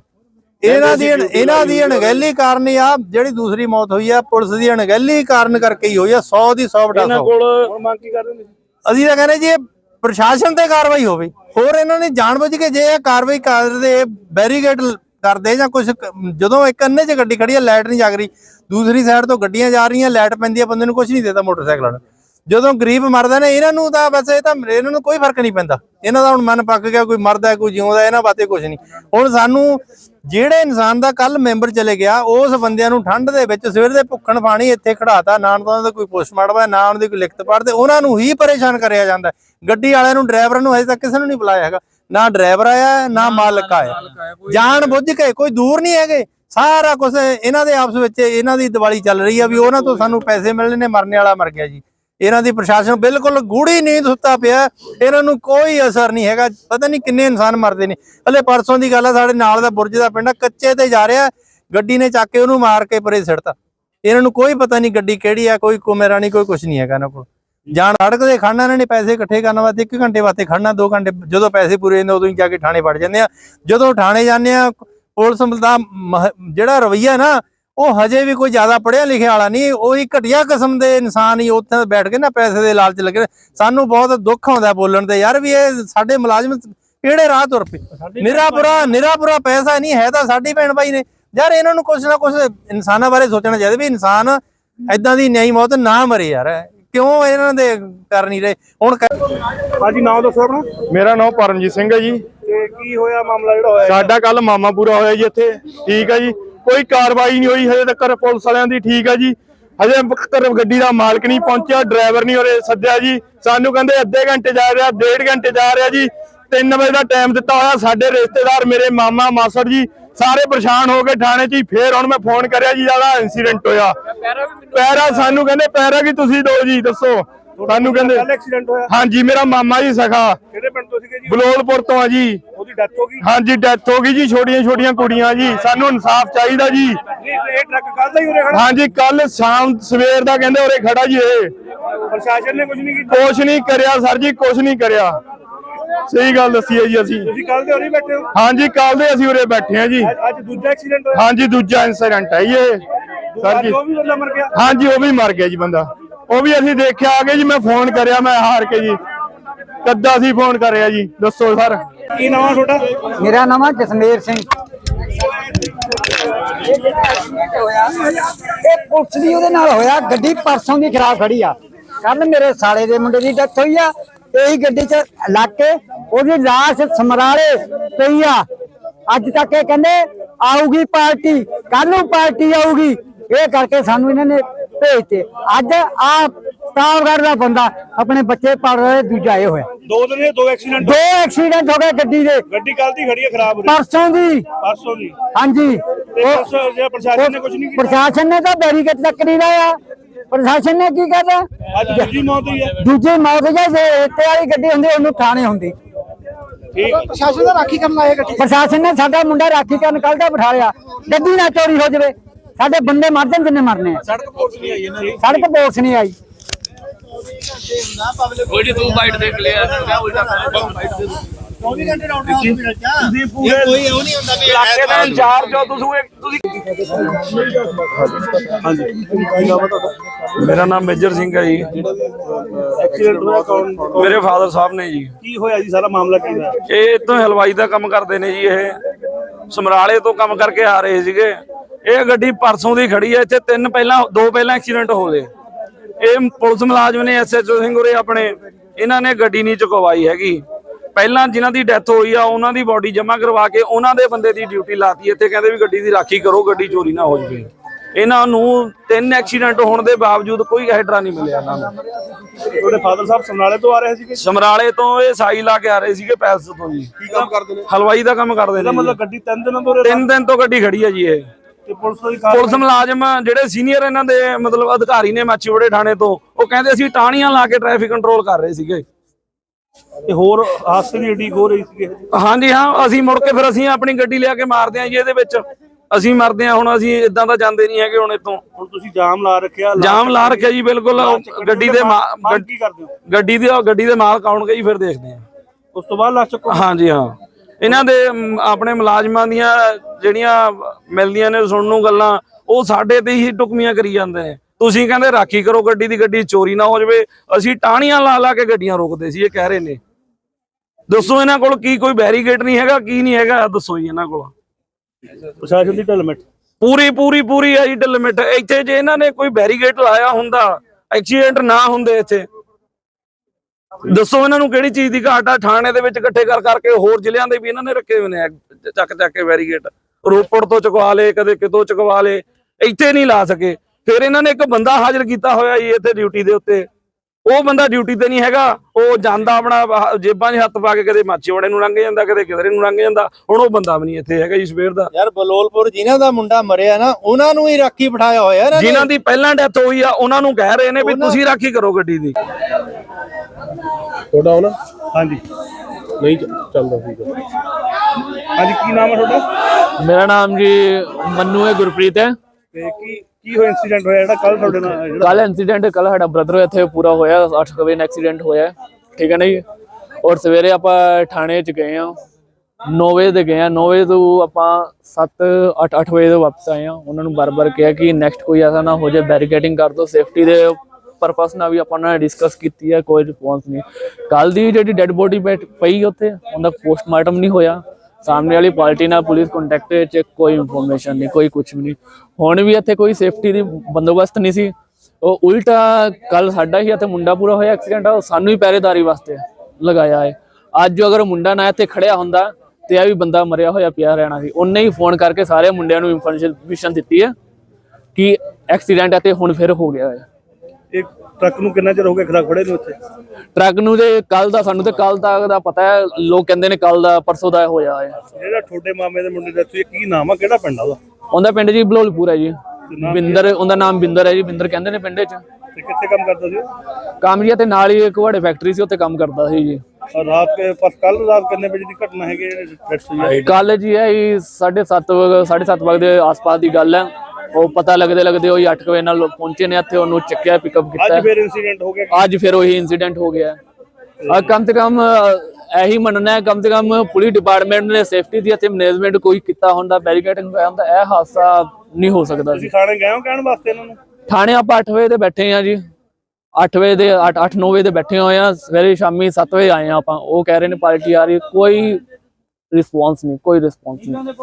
ਇਹਨਾਂ ਦੀ ਇਹਨਾਂ ਦੀ ਅਣਗਹਿਲੀ ਕਾਰਨ ਹੀ ਆ ਜਿਹੜੀ ਦੂਸਰੀ ਮੌਤ ਹੋਈ ਆ ਪੁਲਿਸ ਦੀ ਅਣਗਹਿਲੀ ਕਾਰਨ ਕਰਕੇ ਹੀ ਹੋਈ ਆ 100 ਦੀ 100 ਬਟਾ ਇਹਨਾਂ 100 ਕੋਲ ਹੁਣ ਮੰਗ ਕੀ ਕਰਦੇ ਨੇ ਅਸੀਂ ਤਾਂ ਕਹਿੰਦੇ ਜੀ ਇਹ ਪ੍ਰਸ਼ਾਸਨ ਤੇ ਕਾਰਵਾਈ ਹੋਵੇ। ਹੋਰ ਇਹਨਾਂ ਨੇ ਜਾਣਬੁੱਝ ਕੇ ਜੇ ਇਹ ਕਾਰਵਾਈ ਕਰਦੇ ਬੈਰੀਗੇਡ ਕਰਦੇ ਜਾਂ ਕੁਝ ਜਦੋਂ ਇੱਕ ਅੰਨੇ 'ਚ ਗੱਡੀ ਖੜੀ ਆ ਲਾਈਟ ਨਹੀਂ ਜਗ ਰਹੀ ਦੂਸਰੀ ਸਾਈਡ ਤੋਂ ਗੱਡੀਆਂ ਜਾ ਰਹੀਆਂ ਲਾਈਟ ਪੈਂਦੀ ਆ ਬੰਦੇ ਨੂੰ ਕੁਝ ਨਹੀਂ ਦੇਦਾ ਮੋਟਰਸਾਈਕਲਾਂ ਨੂੰ। ਜਦੋਂ ਗਰੀਬ ਮਰਦਾ ਨੇ ਇਹਨਾਂ ਨੂੰ ਤਾਂ ਬਸ ਇਹ ਤਾਂ ਇਹਨਾਂ ਨੂੰ ਕੋਈ ਫ਼ਰਕ ਨਹੀਂ ਪੈਂਦਾ। ਇਹਨਾਂ ਦਾ ਹੁਣ ਮਨ ਪੱਕ ਗਿਆ ਕੋਈ ਮਰਦਾ ਕੋਈ ਜਿਉਂਦਾ ਇਹਨਾਂ ਬਾਤੇ ਕੁਝ ਨਹੀਂ। ਹੁਣ ਸਾਨੂੰ ਜਿਹੜੇ ਇਨਸਾਨ ਦਾ ਕੱਲ ਮੈਂਬਰ ਚਲੇ ਗਿਆ ਉਸ ਬੰਦਿਆਂ ਨੂੰ ਠੰਡ ਦੇ ਵਿੱਚ ਸਵੇਰ ਦੇ ਭੁੱਖਣ ਪਾਣੀ ਇੱਥੇ ਖੜਾਤਾ ਨਾ ਉਹਨਾਂ ਦਾ ਕੋਈ ਪੋਸਟਮਾਰਟਮ ਹੈ ਨਾ ਉਹਨਾਂ ਦੀ ਕੋਈ ਲਿਖਤ ਪੜ੍ਹਦੇ ਉਹਨਾਂ ਨੂੰ ਹੀ ਪਰੇਸ਼ਾਨ ਕਰਿਆ ਜਾਂਦਾ ਹੈ। ਗੱਡੀ ਵਾਲਿਆਂ ਨੂੰ ਡਰਾਈਵਰ ਨੂੰ ਹਜੇ ਤੱਕ ਕਿਸੇ ਨੂੰ ਨਹੀਂ ਬੁਲਾਇਆ ਹੈਗਾ। ਨਾ ਡਰਾਈਵਰ ਆਇਆ ਨਾ ਮਾਲਕ ਆਇਆ। ਜਾਣ ਬੁੱਝ ਕੇ ਕੋਈ ਦੂਰ ਨਹੀਂ ਹੈਗੇ। ਸਾਰਾ ਕੁਝ ਇਹਨਾਂ ਦੇ ਆਪਸ ਵਿੱਚ ਇਹਨਾਂ ਦੀ ਦੀਵਾਲੀ ਚੱਲ ਰਹੀ ਆ ਵੀ ਉਹਨਾਂ ਤੋਂ ਸਾਨੂੰ ਪੈਸੇ ਮਿਲਣੇ ਨੇ ਮਰਨੇ ਵਾਲਾ ਮਰ ਗਿਆ ਜੀ। ਇਹਨਾਂ ਦੀ ਪ੍ਰਸ਼ਾਸਨ ਬਿਲਕੁਲ ਗੂੜੀ ਨੀਂਦ ਸੁੱਤਾ ਪਿਆ। ਇਹਨਾਂ ਨੂੰ ਕੋਈ ਅਸਰ ਨਹੀਂ ਹੈਗਾ। ਪਤਾ ਨਹੀਂ ਕਿੰਨੇ ਇਨਸਾਨ ਮਰਦੇ ਨੇ। ਹਲੇ ਪਰਸੋਂ ਦੀ ਗੱਲ ਆ, ਸਾਡੇ ਨਾਲ ਦਾ ਬੁਰਜ ਦਾ ਪਿੰਡ ਕੱਚੇ ਤੇ ਜਾ ਰਿਹਾ। ਗੱਡੀ ਨੇ ਚੱਕ ਕੇ ਉਹਨੂੰ ਮਾਰ ਕੇ ਪਰੇ ਸਿੱਟਤਾ। ਇਹਨਾਂ ਨੂੰ ਕੋਈ ਪਤਾ ਨਹੀਂ ਗੱਡੀ ਕਿਹੜੀ ਆ, ਕੋਈ ਕੁਮੇਰਾ ਨਹੀਂ, ਕੋਈ ਕੁਝ ਨਹੀਂ ਹੈਗਾ ਇਹਨਾਂ ਕੋਲ। ਜਾਣ ਸੜਕ ਦੇ ਖੜਨਾ ਇਹਨਾਂ ਨੇ, ਪੈਸੇ ਇਕੱਠੇ ਕਰਨ ਵਾਸਤੇ 1 ਘੰਟੇ ਵਾਸਤੇ ਖੜਨਾ 2 ਘੰਟੇ ਜਦੋਂ ਪੈਸੇ ਪੂਰੇ ਹੁੰਦੇ ਉਦੋਂ ਹੀ ਜਾ ਕੇ ਥਾਣੇ ਵੜ ਜਾਂਦੇ ਆ। ਜਦੋਂ ਥਾਣੇ ਜਾਂਦੇ ਆ, ਪੁਲਿਸ ਦਾ ਮਹ- ਜਿਹੜਾ ਰਵਈਆ ਨਾ ਉਹ ਹਜੇ ਵੀ ਕੋਈ ਜ਼ਿਆਦਾ ਪੜਿਆ ਲਿਖਿਆ ਵਾਲਾ ਨਹੀਂ ਉਹੀ ਘਟੀਆ ਕਿਸਮ ਦੇ ਇਨਸਾਨ ਹੀ ਉੱਥੇ ਬੈਠ ਕੇ ਨਾ ਪੈਸੇ ਦੇ ਲਾਲਚ ਲੱਗੇ। ਸਾਨੂੰ ਬਹੁਤ ਦੁੱਖ ਆਉਂਦਾ ਬੋਲਣ ਤੇ ਯਾਰ ਵੀ ਇਹ ਸਾਡੇ ਮੁਲਾਜ਼ਮ ਕਿਹੜੇ ਰਾਹ ਤੁਰ ਪਏ? ਨਿਰਾਪੁਰਾ ਨਿਰਾਪੁਰਾ ਪੈਸਾ ਨਹੀਂ ਹੈ ਤਾਂ ਸਾਡੀ ਭੈਣ ਭਾਈ ਨੇ। ਯਾਰ ਇਹਨਾਂ ਨੂੰ ਕੁਛ ਨਾ ਕੁਛ ਇਨਸਾਨਾਂ ਬਾਰੇ ਸੋਚਣਾ ਚਾਹੀਦਾ ਵੀ ਇਨਸਾਨ ਐਦਾਂ ਦੀ ਨਿਆਈ ਮੌਤ ਨਾ ਮਰੇ ਯਾਰ। ਕਿਉਂ ਇਹਨਾਂ ਦੇ ਕਰ ਨਹੀਂ ਰਹੇ? ਹੁਣ ਹਾਂਜੀ ਨਾਮ ਦੱਸੋ ਆਪਣਾ। ਮੇਰਾ ਨਾਮ ਪਰਮਜੀਤ ਸਿੰਘ ਹੈ ਜੀ। ਤੇ ਕੀ ਹੋਇਆ ਮਾਮਲਾ ਜਿਹੜਾ ਹੋਇਆ? ਸਾਡਾ ਕੱਲ ਮਾਮਾ ਪੂਰਾ ਹੋਇਆ ਜੀ ਇੱਥੇ। ਠੀਕ ਹੈ ਜੀ। ਕੋਈ ਕਾਰਵਾਈ ਨਹੀਂ ਹੋਈ ਹਜੇ ਤੱਕ ਪੁਲਿਸ ਵਾਲਿਆਂ ਦੀ ਠੀਕ ਹੈ ਜੀ। ਹਜੇ ਤੱਕ ਗੱਡੀ ਦਾ ਮਾਲਕ ਨਹੀਂ ਪਹੁੰਚਿਆ ਡਰਾਈਵਰ ਨਹੀਂ ਉਰੇ ਸੱਦਿਆ ਜੀ। ਸਾਨੂੰ ਕਹਿੰਦੇ ਅੱਧੇ ਘੰਟੇ ਜਾ ਰਿਹਾ ਡੇਢ ਘੰਟੇ ਜਾ ਰਿਹਾ ਜੀ। 3 ਵਜੇ ਦਾ ਟਾਈਮ ਦਿੱਤਾ ਹੋਇਆ ਸਾਡੇ ਰਿਸ਼ਤੇਦਾਰ ਮੇਰੇ ਮਾਮਾ ਮਾਸੜ ਜੀ ਸਾਰੇ ਪਰੇਸ਼ਾਨ ਹੋ ਗਏ ਥਾਣੇ 'ਚ ਹੀ ਫੇਰ ਹੁਣ ਮੈਂ ਫੋਨ ਕਰਿਆ ਜੀ ਜ਼ਿਆਦਾ ਇਨਸੀਡੈਂਟ ਹੋਇਆ। ਪੈਰਾ ਸਾਨੂੰ ਕਹਿੰਦੇ ਪੈਰਾ ਕੀ ਤੁਸੀਂ ਦੋ ਜੀ ਦੱਸੋ। ਸਾਨੂੰ ਕਹਿੰਦੇ ਹਾਂਜੀ ਮੇਰਾ ਮਾਮਾ ਜੀ ਸਖਾ। ਕਿਹੜੇ ਪਿੰਡ ਤੋਂ ਸੀਗੇ ਜੀ? ਬਲੋਲਪੁਰ ਤੋਂ ਆ ਜੀ। ਡੈਥ ਹੋ ਗਈ? ਹਾਂਜੀ ਡੈਥ ਹੋ ਗਈ ਜੀ ਛੋਟੀਆਂ ਛੋਟੀਆਂ ਕੁੜੀਆਂ ਜੀ। ਸਾਨੂੰ ਇਨਸਾਫ ਚਾਹੀਦਾ ਜੀ। ਨਹੀਂ ਤੇ ਇਹ ਟਰੱਕ ਕੱਲ ਦਾ ਹੀ ਉਰੇ ਖੜਾ? ਹਾਂਜੀ ਕੱਲ ਸ਼ਾਮ ਸਵੇਰ ਦਾ ਕਹਿੰਦੇ ਉਰੇ ਖੜਾ ਜੀ ਇਹ। ਪ੍ਰਸ਼ਾਸਨ ਨੇ ਕੁਝ ਨਹੀਂ ਕੀਤਾ? ਕੁਛ ਨਹੀਂ ਕਰਿਆ ਸਰ ਜੀ ਕੁਛ ਨਹੀਂ ਕਰਿਆ। ਸਹੀ ਗੱਲ ਦੱਸੀ ਹੈ ਜੀ ਅਸੀਂ। ਤੁਸੀਂ ਕੱਲ ਦੇ ਉਰੇ ਬੈਠੇ ਹੋ? ਹਾਂਜੀ ਕੱਲ ਦੇ ਅਸੀਂ ਉਰੇ ਬੈਠੇ ਹਾਂ ਜੀ। ਅੱਜ- ਦੂਜਾ ਐਕਸੀਡੈਂਟ ਹੋਇਆ। ਹਾਂਜੀ ਦੂਜਾ ਇਨਸੀਡੈਂਟ ਹੈ ਇਹ। ਸਰ ਜੀ। ਉਹ ਵੀ ਬੰਦਾ ਮਰ ਗਿਆ? ਹਾਂਜੀ ਉਹ ਵੀ ਮਰ ਗਿਆ ਜੀ ਬੰਦਾ। ਉਹ ਵੀ ਅਸੀਂ ਦੇਖਿਆ ਆ ਕੇ ਜੀ ਮੈਂ ਫੋਨ ਕਰਿਆ ਮੈਂ ਹਾਰ ਕੇ ਜੀ। ਕੱਦਾ ਸੀ ਫੋਨ ਕਰਿਆ ਜੀ ਦੱਸੋ ਸਰ। ਕੀ ਨਾਮ ਆ ਤੁਹਾਡਾ? ਮੇਰਾ ਨਾਮ ਹੈ ਜਸਮੇਰ ਸਿੰਘ। ਇਹ ਪੁਲਿਸ ਦੀ ਉਹਦੇ ਨਾਲ ਹੋਇਆ ਗੱਡੀ ਪਰਸੋਂ ਦੀ ਖਰਾਬ ਖੜੀ ਆ। ਕੱਲ ਮੇਰੇ ਸਾਲੇ ਦੇ ਮੁੰਡੇ ਦੀ ਡੈਥ ਹੋਈ ਆ ਇਹੀ ਗੱਡੀ 'ਚ ਲੱਗ ਕੇ ਉਹਦੀ ਲਾਸ਼ ਸਮਰਾਲੇ ਪਈ ਆ। ਅੱਜ ਤੱਕ ਇਹ ਕਹਿੰਦੇ ਆਊਗੀ ਪਾਰਟੀ ਕੱਲ ਨੂੰ ਪਾਰਟੀ ਆਊਗੀ। ਇਹ ਕਰਕੇ ਸਾਨੂੰ ਇਹਨਾਂ ਨੇ ਭੇਜਤੇ। ਅੱਜ ਆ ਸਟਾਫਗੜ ਦਾ ਬੰਦਾ ਆਪਣੇ ਬੱਚੇ ਪੜ ਰਹੇ ਦੂਜਾ ਇਹ ਹੋਇਆ। ਦੋ ਦਿਨ ਇਹ ਦੋ ਐਕਸੀਡੈਂਟ ਦੋ ਐਕਸੀਡੈਂਟ ਹੋ ਗਏ ਗੱਡੀ ਦੇ। ਗੱਡੀ ਕੱਲ ਦੀ ਖੜੀ ਹੈ ਖਰਾਬ ਉਰੇ ਪਰਸੋਂ ਦੀ। ਪਰਸੋਂ ਦੀ। ਹਾਂਜੀ। ਤੇ ਉਹ- ਪਰਸੋਂ ਜਿਹੜਾ ਪ੍ਰਸ਼ਾਸਨ ਨੇ ਕੁਝ ਨਹੀਂ ਕੀਤਾ? ਪ੍ਰਸ਼ਾਸਨ ਨੇ ਤਾਂ ਬੈਰੀਕੇਡ ਤੱਕ ਨਹੀਂ ਲਾਇਆ। ਪ੍ਰਸ਼ਾਸਨ ਨੇ ਕੀ ਕਰਦਾ ਅੱਜ ਦੂਜੀ ਮੌਤ ਹੋਈ ਹੈ। ਦੂਜੀ ਮੌਤ ਜੇ ਜੇ ਇੱਥੇ ਵਾਲੀ ਗੱਡੀ ਹੁੰਦੀ ਉਹਨੂੰ ਥਾਣੇ ਹੁੰਦੀ। ਠੀਕ। ਪ੍ਰਸ਼ਾਸਨ ਦਾ ਰਾਖੀ ਕਰਨ ਆਇਆ ਗੱਡੀ? ਪ੍ਰਸ਼ਾਸਨ ਨੇ ਸਾਡਾ ਮੁੰਡਾ ਰਾਖੀ ਕਰਨ ਕੱਲ ਦਾ ਬਿਠਾ ਲਿਆ। ਗੱਡੀ ਨਾ ਚੋਰੀ ਹੋ ਜਾਵੇ। ਸਾਡੇ ਬੰਦੇ ਮਰ ਜਾਣ ਜਿੰਨੇ ਮਰਨੇ ਆ। ਸੜਕ ਪੁਲਿਸ ਨਹੀਂ ਆਈ ਇਹਨਾਂ ਦੀ। ਸੜਕ ਪੁਲਿਸ ਨਹੀਂ ਆਈ। ਇਲਾਕੇ ਦਾ ਇੰਚਾਰਜ ਹੋ ਤੁਸੀਂ ਤੁਸੀਂ ਮੇਰਾ ਨਾਮ ਮੇਜਰ ਸਿੰਘ ਹੈ ਜੀ। ਐਕਸੀਡੈਂਟ ਹੋਇਆ ਕੌਣ? ਮੇਰੇ ਫਾਦਰ ਸਾਹਿਬ ਨੇ ਜੀ। ਕੀ ਹੋਇਆ ਜੀ? ਸਾਰਾ ਮਾਮਲਾ ਕੀ ਹੈ ਇਹ ਇੱਥੋਂ ਹਲਵਾਈ ਦਾ ਕੰਮ ਕਰਦੇ ਨੇ ਜੀ ਇਹ। ਸਮਰਾਲੇ ਤੋਂ ਕੰਮ ਕਰਕੇ ਆ ਰਹੇ ਸੀਗੇ। ਇਹ ਗੱਡੀ ਪਰਸੋਂ ਦੀ ਖੜੀ ਹੈ ਇੱਥੇ ਤਿੰਨ ਪਹਿਲਾਂ ਦੋ ਪਹਿਲਾਂ ਐਕਸੀਡੈਂਟ ਹੋ ਗਏ। ਇਹ ਪੁਲਿਸ ਮੁਲਾਜ਼ਮ ਨੇ ਐਸਐਚਓ ਸਿੰਘ ਉਰੇ ਆਪਣੇ ਇਹਨਾਂ ਨੇ ਗੱਡੀ ਨਹੀਂ ਚੁਕਵਾਈ ਹੈਗੀ। ਪਹਿਲਾਂ ਜਿਨ੍ਹਾਂ ਦੀ ਡੈਥ ਹੋਈ ਆ ਉਹਨਾਂ ਦੀ ਬਾਡੀ ਜਮ੍ਹਾਂ ਕਰਵਾ ਕੇ ਉਹਨਾਂ ਦੇ ਬੰਦੇ ਦੀ ਡਿਊਟੀ ਲਾਤੀ। ਇੱਥੇ ਕਹਿੰਦੇ ਵੀ ਗੱਡੀ ਦੀ ਰਾਖੀ ਕਰੋ ਗੱਡੀ ਚੋਰੀ ਨਾ ਹੋ ਜਾਵੇ। ਇਹਨਾਂ ਨੂੰ ਤਿੰਨ ਐਕਸੀਡੈਂਟ ਹੋਣ ਦੇ ਬਾਵਜੂਦ ਕੋਈ ਹੈਡਰਾ ਨਹੀਂ ਮਿਲਿਆ ਇਹਨਾਂ ਨੂੰ। ਤੁਹਾਡੇ ਫਾਦਰ ਸਾਹਿਬ ਸਮਨਾਲੇ ਤੋਂ ਆ ਰਹੇ ਸੀਗੇ? ਸਮਰਾਲੇ ਤੋਂ ਇਹ ਸਾਈ ਲਾ ਕੇ ਆ ਰਹੇ ਸੀਗੇ ਪੈਲਸ ਤੋਂ ਜੀ। ਕੀ ਕੰਮ ਕਰਦੇ ਨੇ? ਹਲਵਾਈ ਦਾ ਕੰਮ ਕਰਦੇ ਨੇ ਮਤਲਬ। ਗੱਡੀ ਤਿੰਨ ਦਿਨਾਂ ਤੋਂ ਉਰੇ ਤਿੰਨ ਦਿਨ ਤੋਂ ਗੱਡੀ ਖੜੀ ਹੈ ਜੀ ਇਹ। ਤੇ ਪੁਲਿਸ ਦੀ ਕਾਰ ਪੁਲਿਸ ਮੁਲਾਜ਼ਮ ਜਿਹੜੇ ਸੀਨੀਅਰ ਇਹਨਾਂ ਦੇ ਮਤਲਬ ਅਧਿਕਾਰੀ ਨੇ ਮਾਚੀਵਾੜੇ ਥਾਣੇ ਤੋਂ ਉਹ ਕਹਿੰਦੇ ਅਸੀਂ ਟਾਹਣੀਆਂ ਲਾ ਕੇ ਟ੍ਰੈਫਿਕ ਕੰਟਰੋਲ ਕਰ ਰਹੇ ਸੀਗੇ। ਤੇ ਹੋਰ ਹਾਦਸੇ ਦੀ ਏਡੀ ਹੋ ਰਹੀ ਸੀਗੇ ਹਾਂਜੀ ਹਾਂ ਅਸੀਂ ਮੁੜ ਕੇ ਫਿਰ ਅਸੀਂ ਆਪਣੀ ਗੱਡੀ ਲਿਆ ਕੇ ਮਾਰਦੇ ਹਾਂ ਜੀ ਇਹਦੇ ਵਿੱਚ। ਅਸੀਂ ਮਰਦੇ ਹਾਂ ਹੁਣ ਅਸੀਂ ਇਦਾਂ ਤਾਂ ਜਾਂਦੇ ਨਹੀਂ ਹੈਗੇ ਹੁਣ ਇੱਥੋਂ। ਹੁਣ ਤੁਸੀਂ ਜਾਮ ਲਾ ਰੱਖਿਆ ਜਾਮ ਲਾ ਰੱਖਿਆ ਜੀ ਬਿਲਕੁਲ। ਗੱਡੀ ਦੇ ਕੀ ਕਰਦੇ ਹੋ? ਗੱਡੀ ਦੇ ਗੱਡੀ ਦੇ ਮਾਲਕ ਆਉਣਗੇ ਜੀ ਫਿਰ ਦੇਖਦੇ ਹਾਂ। ਉਸ ਤੋਂ ਬਾਅਦ ਲਾਸ਼ ਚੱਕੋ। ਹਾਂਜੀ ਹਾਂ। ਇਹਨਾਂ ਦੇ ਆਪਣੇ ਮੁਲਾਜ਼ਮਾਂ ਦੀਆਂ ਜਿਹੜੀਆਂ ਮਿਲਦੀਆਂ ਨੇ ਸੁਣਨ ਨੂੰ ਗੱਲਾਂ ਉਹ ਸਾਡੇ ਤੇ ਹੀ ਟੁਕਮੀਆਂ ਕਰੀ ਜਾਂਦੇ ਨੇ। ਤੁਸੀਂ ਕਹਿੰਦੇ ਰਾਖੀ ਕਰੋ ਗੱਡੀ ਦੀ ਗੱਡੀ ਚੋਰੀ ਨਾ ਹੋ ਜਾਵੇ। ਅਸੀਂ ਟਾਹਣੀਆਂ ਲਾ ਲਾ ਕੇ ਗੱਡੀਆਂ ਰੋਕਦੇ ਸੀ ਇਹ ਕਹਿ ਰਹੇ ਨੇ। ਦੱਸੋ ਇਹਨਾਂ ਕੋਲ ਕੀ ਕੋਈ ਬੈਰੀਕੇਡ ਨਹੀਂ ਹੈਗਾ ਕੀ ਨਹੀਂ ਹੈਗਾ ਦੱਸੋ ਜੀ ਇਹਨਾਂ ਕੋਲ। ਪ੍ਰਸ਼ਾਸਨ ਦੀ ਢਲਮਟ ਪੂਰੀ ਪੂਰੀ ਪੂਰੀ ਹੈ ਜੀ ਲਿਮਿਟ ਇੱਥੇ ਜੇ ਇਹਨਾਂ ਨੇ ਕੋਈ ਬੈਰੀਕੇਡ ਲਾਇਆ ਹੁੰਦਾ ਐਕਸੀਡੈਂਟ ਨਾ ਹੁੰਦੇ ਇੱਥੇ ਦੱਸੋ ਇਹਨਾਂ ਨੂੰ ਕਿਹੜੀ ਚੀਜ਼ ਦੀ ਘਾਟ ਆ? ਥਾਣੇ ਦੇ ਵਿੱਚ ਇਕੱਠੇ ਕਰ ਕਰਕੇ ਹੋਰ ਜ਼ਿਲ੍ਹਿਆਂ ਦੇ ਵੀ ਇਹਨਾਂ ਨੇ ਰੱਖੇ ਹੋਏ ਨੇ ਚੱਕ ਚੱਕ ਕੇ ਵੈਰੀਗੇਟ। ਰੋਪੜ ਤੋਂ ਚੁਕਵਾ ਲੇ ਕਦੇ ਕਿਤੋਂ ਚੁਕਵਾ ਲੇ ਇੱਥੇ ਨਹੀਂ ਲਾ ਸਕੇ। ਫਿਰ ਇਹਨਾਂ ਨੇ ਇੱਕ ਬੰਦਾ ਹਾਜ਼ਰ ਕੀਤਾ ਹੋਇਆ ਜੀ ਇੱਥੇ ਡਿਊਟੀ ਦੇ ਉੱਤੇ। ਉਹ ਬੰਦਾ ਡਿਊਟੀ ਤੇ ਨਹੀਂ ਹੈਗਾ ਉਹ ਜਾਂਦਾ ਆਪਣਾ ਜੇਬਾਂ 'ਚ ਹੱਥ ਪਾ ਕੇ ਕਦੇ ਮਾਚੀਵਾੜੇ ਨੂੰ ਲੰਘ ਜਾਂਦਾ ਕਦੇ ਕਿਧਰੇ ਨੂੰ ਲੰਘ ਜਾਂਦਾ ਹੁਣ ਉਹ ਬੰਦਾ ਵੀ ਨਹੀਂ ਇੱਥੇ ਹੈਗਾ ਜੀ ਸਵੇਰ ਦਾ। ਯਾਰ ਬਲੋਲਪੁਰ ਜਿਨ੍ਹਾਂ ਦਾ ਮੁੰਡਾ ਮਰਿਆ ਨਾ ਉਹਨਾਂ ਨੂੰ ਹੀ ਰਾਖੀ ਬਿਠਾਇਆ ਹੋਇਆ ਨੇ। ਜਿਨ੍ਹਾਂ ਦੀ ਪਹਿਲਾਂ ਡੈਥ ਹੋਈ ਆ ਉਹਨਾਂ ਨੂੰ ਕਹਿ ਰਹੇ ਨੇ ਵੀ ਤੁਸੀਂ ਰਾਖੀ ਕਰੋ ਗੱਡੀ ਦੀ। ਤੁਹਾਡਾ ਹੋਣਾ ਹਾਂਜੀ। ਨਹੀਂ ਚੱਲਦਾ ਠੀਕ ਹੈ ਹਾਂਜੀ ਕੀ ਨਾਮ ਹੈ ਤੁਹਾਡਾ? ਮੇਰਾ ਨਾਮ ਜੀ ਮੰਨੂ ਹੈ ਗੁਰਪ੍ਰੀਤ ਹੈ। ਤੇ ਕੀ ਕੀ ਹੋਇਆ ਇਨਸੀਡੈਂਟ ਹੋਇਆ? ਜਿਹੜਾ ਕੱਲ ਤੁਹਾਡੇ ਨਾਲ ਜਿਹੜਾ ਕੱਲ ਇਨਸੀਡੈਂਟ ਕੱਲ ਸਾਡਾ ਬ੍ਰਦਰ ਇੱਥੇ ਪੂਰਾ ਹੋਇਆ 8 ਵਜੇ ਨਾਲ ਐਕਸੀਡੈਂਟ ਹੋਇਆ, ਠੀਕ ਹੈ ਨਾ ਜੀ? ਔਰ ਸਵੇਰੇ ਆਪਾਂ ਥਾਣੇ 'ਚ ਗਏ ਆ 9 ਵਜੇ ਦੇ ਗਏ ਆ 9 ਵਜੇ ਤੋਂ ਆਪਾਂ 7 8 8 ਵਜੇ ਤੋਂ ਵਾਪਸ ਆਏ ਆ ਉਹਨਾਂ ਨੂੰ ਬਾਰ-ਬਾਰ ਕਿਹਾ ਕਿ ਨੈਕਸਟ ਕੋਈ ਐਸਾ ਨਾ ਹੋ ਜਾਏ ਬੈਰੀਕੇਡਿੰਗ ਕਰ ਦਿਓ ਸੇਫਟੀ ਦੇ ਪਰਪਸ ਨਾਲ ਵੀ ਆਪਾਂ ਨਾਲ ਡਿਸਕਸ ਕੀਤੀ ਹੈ, ਕੋਈ ਰਿਸਪੌਂਸ ਨਹੀਂ। ਕੱਲ ਦੀ ਜਿਹੜੀ ਡੈੱਡ ਬੋਡੀ ਪਈ ਉੱਥੇ, ਉਹਦਾ ਪੋਸਟਮਾਰਟਮ ਨਹੀਂ ਹੋਇਆ। ਸਾਹਮਣੇ ਵਾਲੀ ਪਾਰਟੀ ਨਾਲ ਪੁਲਿਸ ਕੰਟੈਕਟ ਵਿੱਚ ਕੋਈ ਇਨਫੋਰਮੇਸ਼ਨ ਨਹੀਂ, ਕੋਈ ਕੁਝ ਵੀ ਨਹੀਂ। ਹੁਣ ਵੀ ਇੱਥੇ ਕੋਈ ਸੇਫਟੀ ਦੀ ਬੰਦੋਬਸਤ ਨਹੀਂ ਸੀ। ਉਹ ਉਲਟਾ ਕੱਲ ਸਾਡਾ ਹੀ ਇੱਥੇ ਮੁੰਡਾ ਪੂਰਾ ਹੋਇਆ ਐਕਸੀਡੈਂਟ ਆ ਸਾਨੂੰ ਹੀ ਪਹਿਰੇਦਾਰੀ ਵਾਸਤੇ ਲਗਾਇਆ ਹੈ। ਅੱਜ ਅਗਰ ਮੁੰਡਾ ਨਾ ਇੱਥੇ ਖੜਿਆ ਹੁੰਦਾ, ਤੇ ਇਹ ਵੀ ਬੰਦਾ ਮਰਿਆ ਹੋਇਆ ਪਿਆ ਰਹਿਣਾ ਸੀ। ਉਹਨੇ ਹੀ ਫੋਨ ਕਰਕੇ ਸਾਰੇ ਮੁੰਡਿਆਂ ਨੂੰ ਇਨਫੋਰਮੇਸ਼ਨ ਦਿੱਤੀ ਹੈ ਕਿ ਐਕਸੀਡੈਂਟ ਹੈ ਹੁਣ ਫਿਰ ਹੋ ਗਿਆ ਹੈ। ਇਹ ਟਰੱਕ ਨੂੰ ਕਿੰਨਾ ਚਿਰ ਹੋ ਗਿਆ ਖੜਾ ਖੜੇ ਨੂੰ ਇੱਥੇ ਟਰੱਕ ਨੂੰ ਤੇ ਕੱਲ ਦਾ ਸਾਨੂੰ ਤੇ ਕੱਲ ਤੱਕ ਦਾ ਪਤਾ ਹੈ ਲੋਕ ਕਹਿੰਦੇ ਨੇ ਕੱਲ ਦਾ ਪਰਸੋਂ ਦਾ ਹੋਇਆ ਹੈ। ਜਿਹੜਾ ਛੋਟੇ ਮਾਮੇ ਦੇ ਮੁੰਡੇ ਦਾ ਇੱਥੇ ਕੀ ਨਾਮ ਆ? ਕਿਹੜਾ ਪਿੰਡ ਆ ਉਹਦਾ? ਉਹਦਾ ਪਿੰਡ ਜੀ ਬਲੋਲਪੁਰ ਹੈ ਜੀ। ਬਿੰਦਰ ਉਹਦਾ ਨਾਮ ਬਿੰਦਰ ਹੈ ਜੀ ਬਿੰਦਰ ਕਹਿੰਦੇ ਨੇ ਪਿੰਡ 'ਚ। ਤੇ ਕਿੱਥੇ ਕੰਮ ਕਰਦਾ ਸੀ ਉਹ? ਕੰਮ ਜੀ ਤੇ ਨਾਲ ਹੀ ਇੱਕ ਵੱਡੇ ਫੈਕਟਰੀ ਸੀ ਉੱਥੇ ਕੰਮ ਕਰਦਾ ਸੀ ਜੀ। ਔਰ ਰਾਤ ਕੇ ਪਰ ਕੱਲ ਰਾਤ ਕਿੰਨੇ ਵਜੇ ਦੀ ਘਟਨਾ ਹੈਗੀ ਇਹ ਡੈਥ ਹੋਈ ਹੈ ਕੱਲ ਜੀ ਹੈ 7:30 7:30 ਵਜੇ ਦੇ ਆਸ-ਪਾਸ ਦੀ ਗੱਲ ਹੈ। ਉਹ ਪਤਾ ਲੱਗਦੇ ਲੱਗਦੇ ਉਹ 8 ਵਜੇ ਨਾਲ ਪਹੁੰਚੇ ਨੇ ਇੱਥੇ ਉਹਨੂੰ ਚੱਕਿਆ ਪਿਕਅਪ ਕੀਤਾ। ਅੱਜ ਫਿਰ ਇਨਸੀਡੈਂਟ ਹੋ ਗਿਆ ਅੱਜ ਫਿਰ ਉਹੀ ਇਨਸੀਡੈਂਟ ਹੋ ਗਿਆ। ਆ ਕਮ ਸੇ ਕਮ ਇਹੀ ਮੰਨਣਾ ਹੈ ਕਮ ਸੇ ਕਮ ਪੁਲਿਸ ਡਿਪਾਰਟਮੈਂਟ ਨੇ ਸੇਫਟੀ ਦੀ ਅਤੇ ਮੈਨੇਜਮੈਂਟ ਕੋਈ ਕੀਤਾ ਹੁੰਦਾ ਬੈਰੀਕੇਡਿੰਗ ਹੋਇਆ ਹੁੰਦਾ ਇਹ ਹਾਦਸਾ ਨਹੀਂ ਹੋ ਸਕਦਾ ਸੀ ਤੁਸੀਂ ਥਾਣੇ ਗਏ ਹੋ ਕਹਿਣ ਵਾਸਤੇ ਇਹਨਾਂ ਨੂੰ? ਥਾਣੇ ਆਪਾਂ 8 ਵਜੇ ਤੇ ਬੈਠੇ ਆ ਜੀ। 8 ਵਜੇ ਦੇ 8 8 9 ਵਜੇ ਤੇ ਬੈਠੇ ਹੋਏ ਆ ਸਵੇਰੇ ਸ਼ਾਮੀ 7 ਵਜੇ ਆਏ ਆ ਆਪਾਂ। ਉਹ ਕਹਿ ਰਹੇ ਨੇ ਪਾਰਟੀ ਆ ਰਹੀ ਕੋਈ ਰਿਸਪੌਂਸ ਨਹੀਂ ਕੋਈ ਰਿਸਪੌਂਸ ਨਹੀਂ।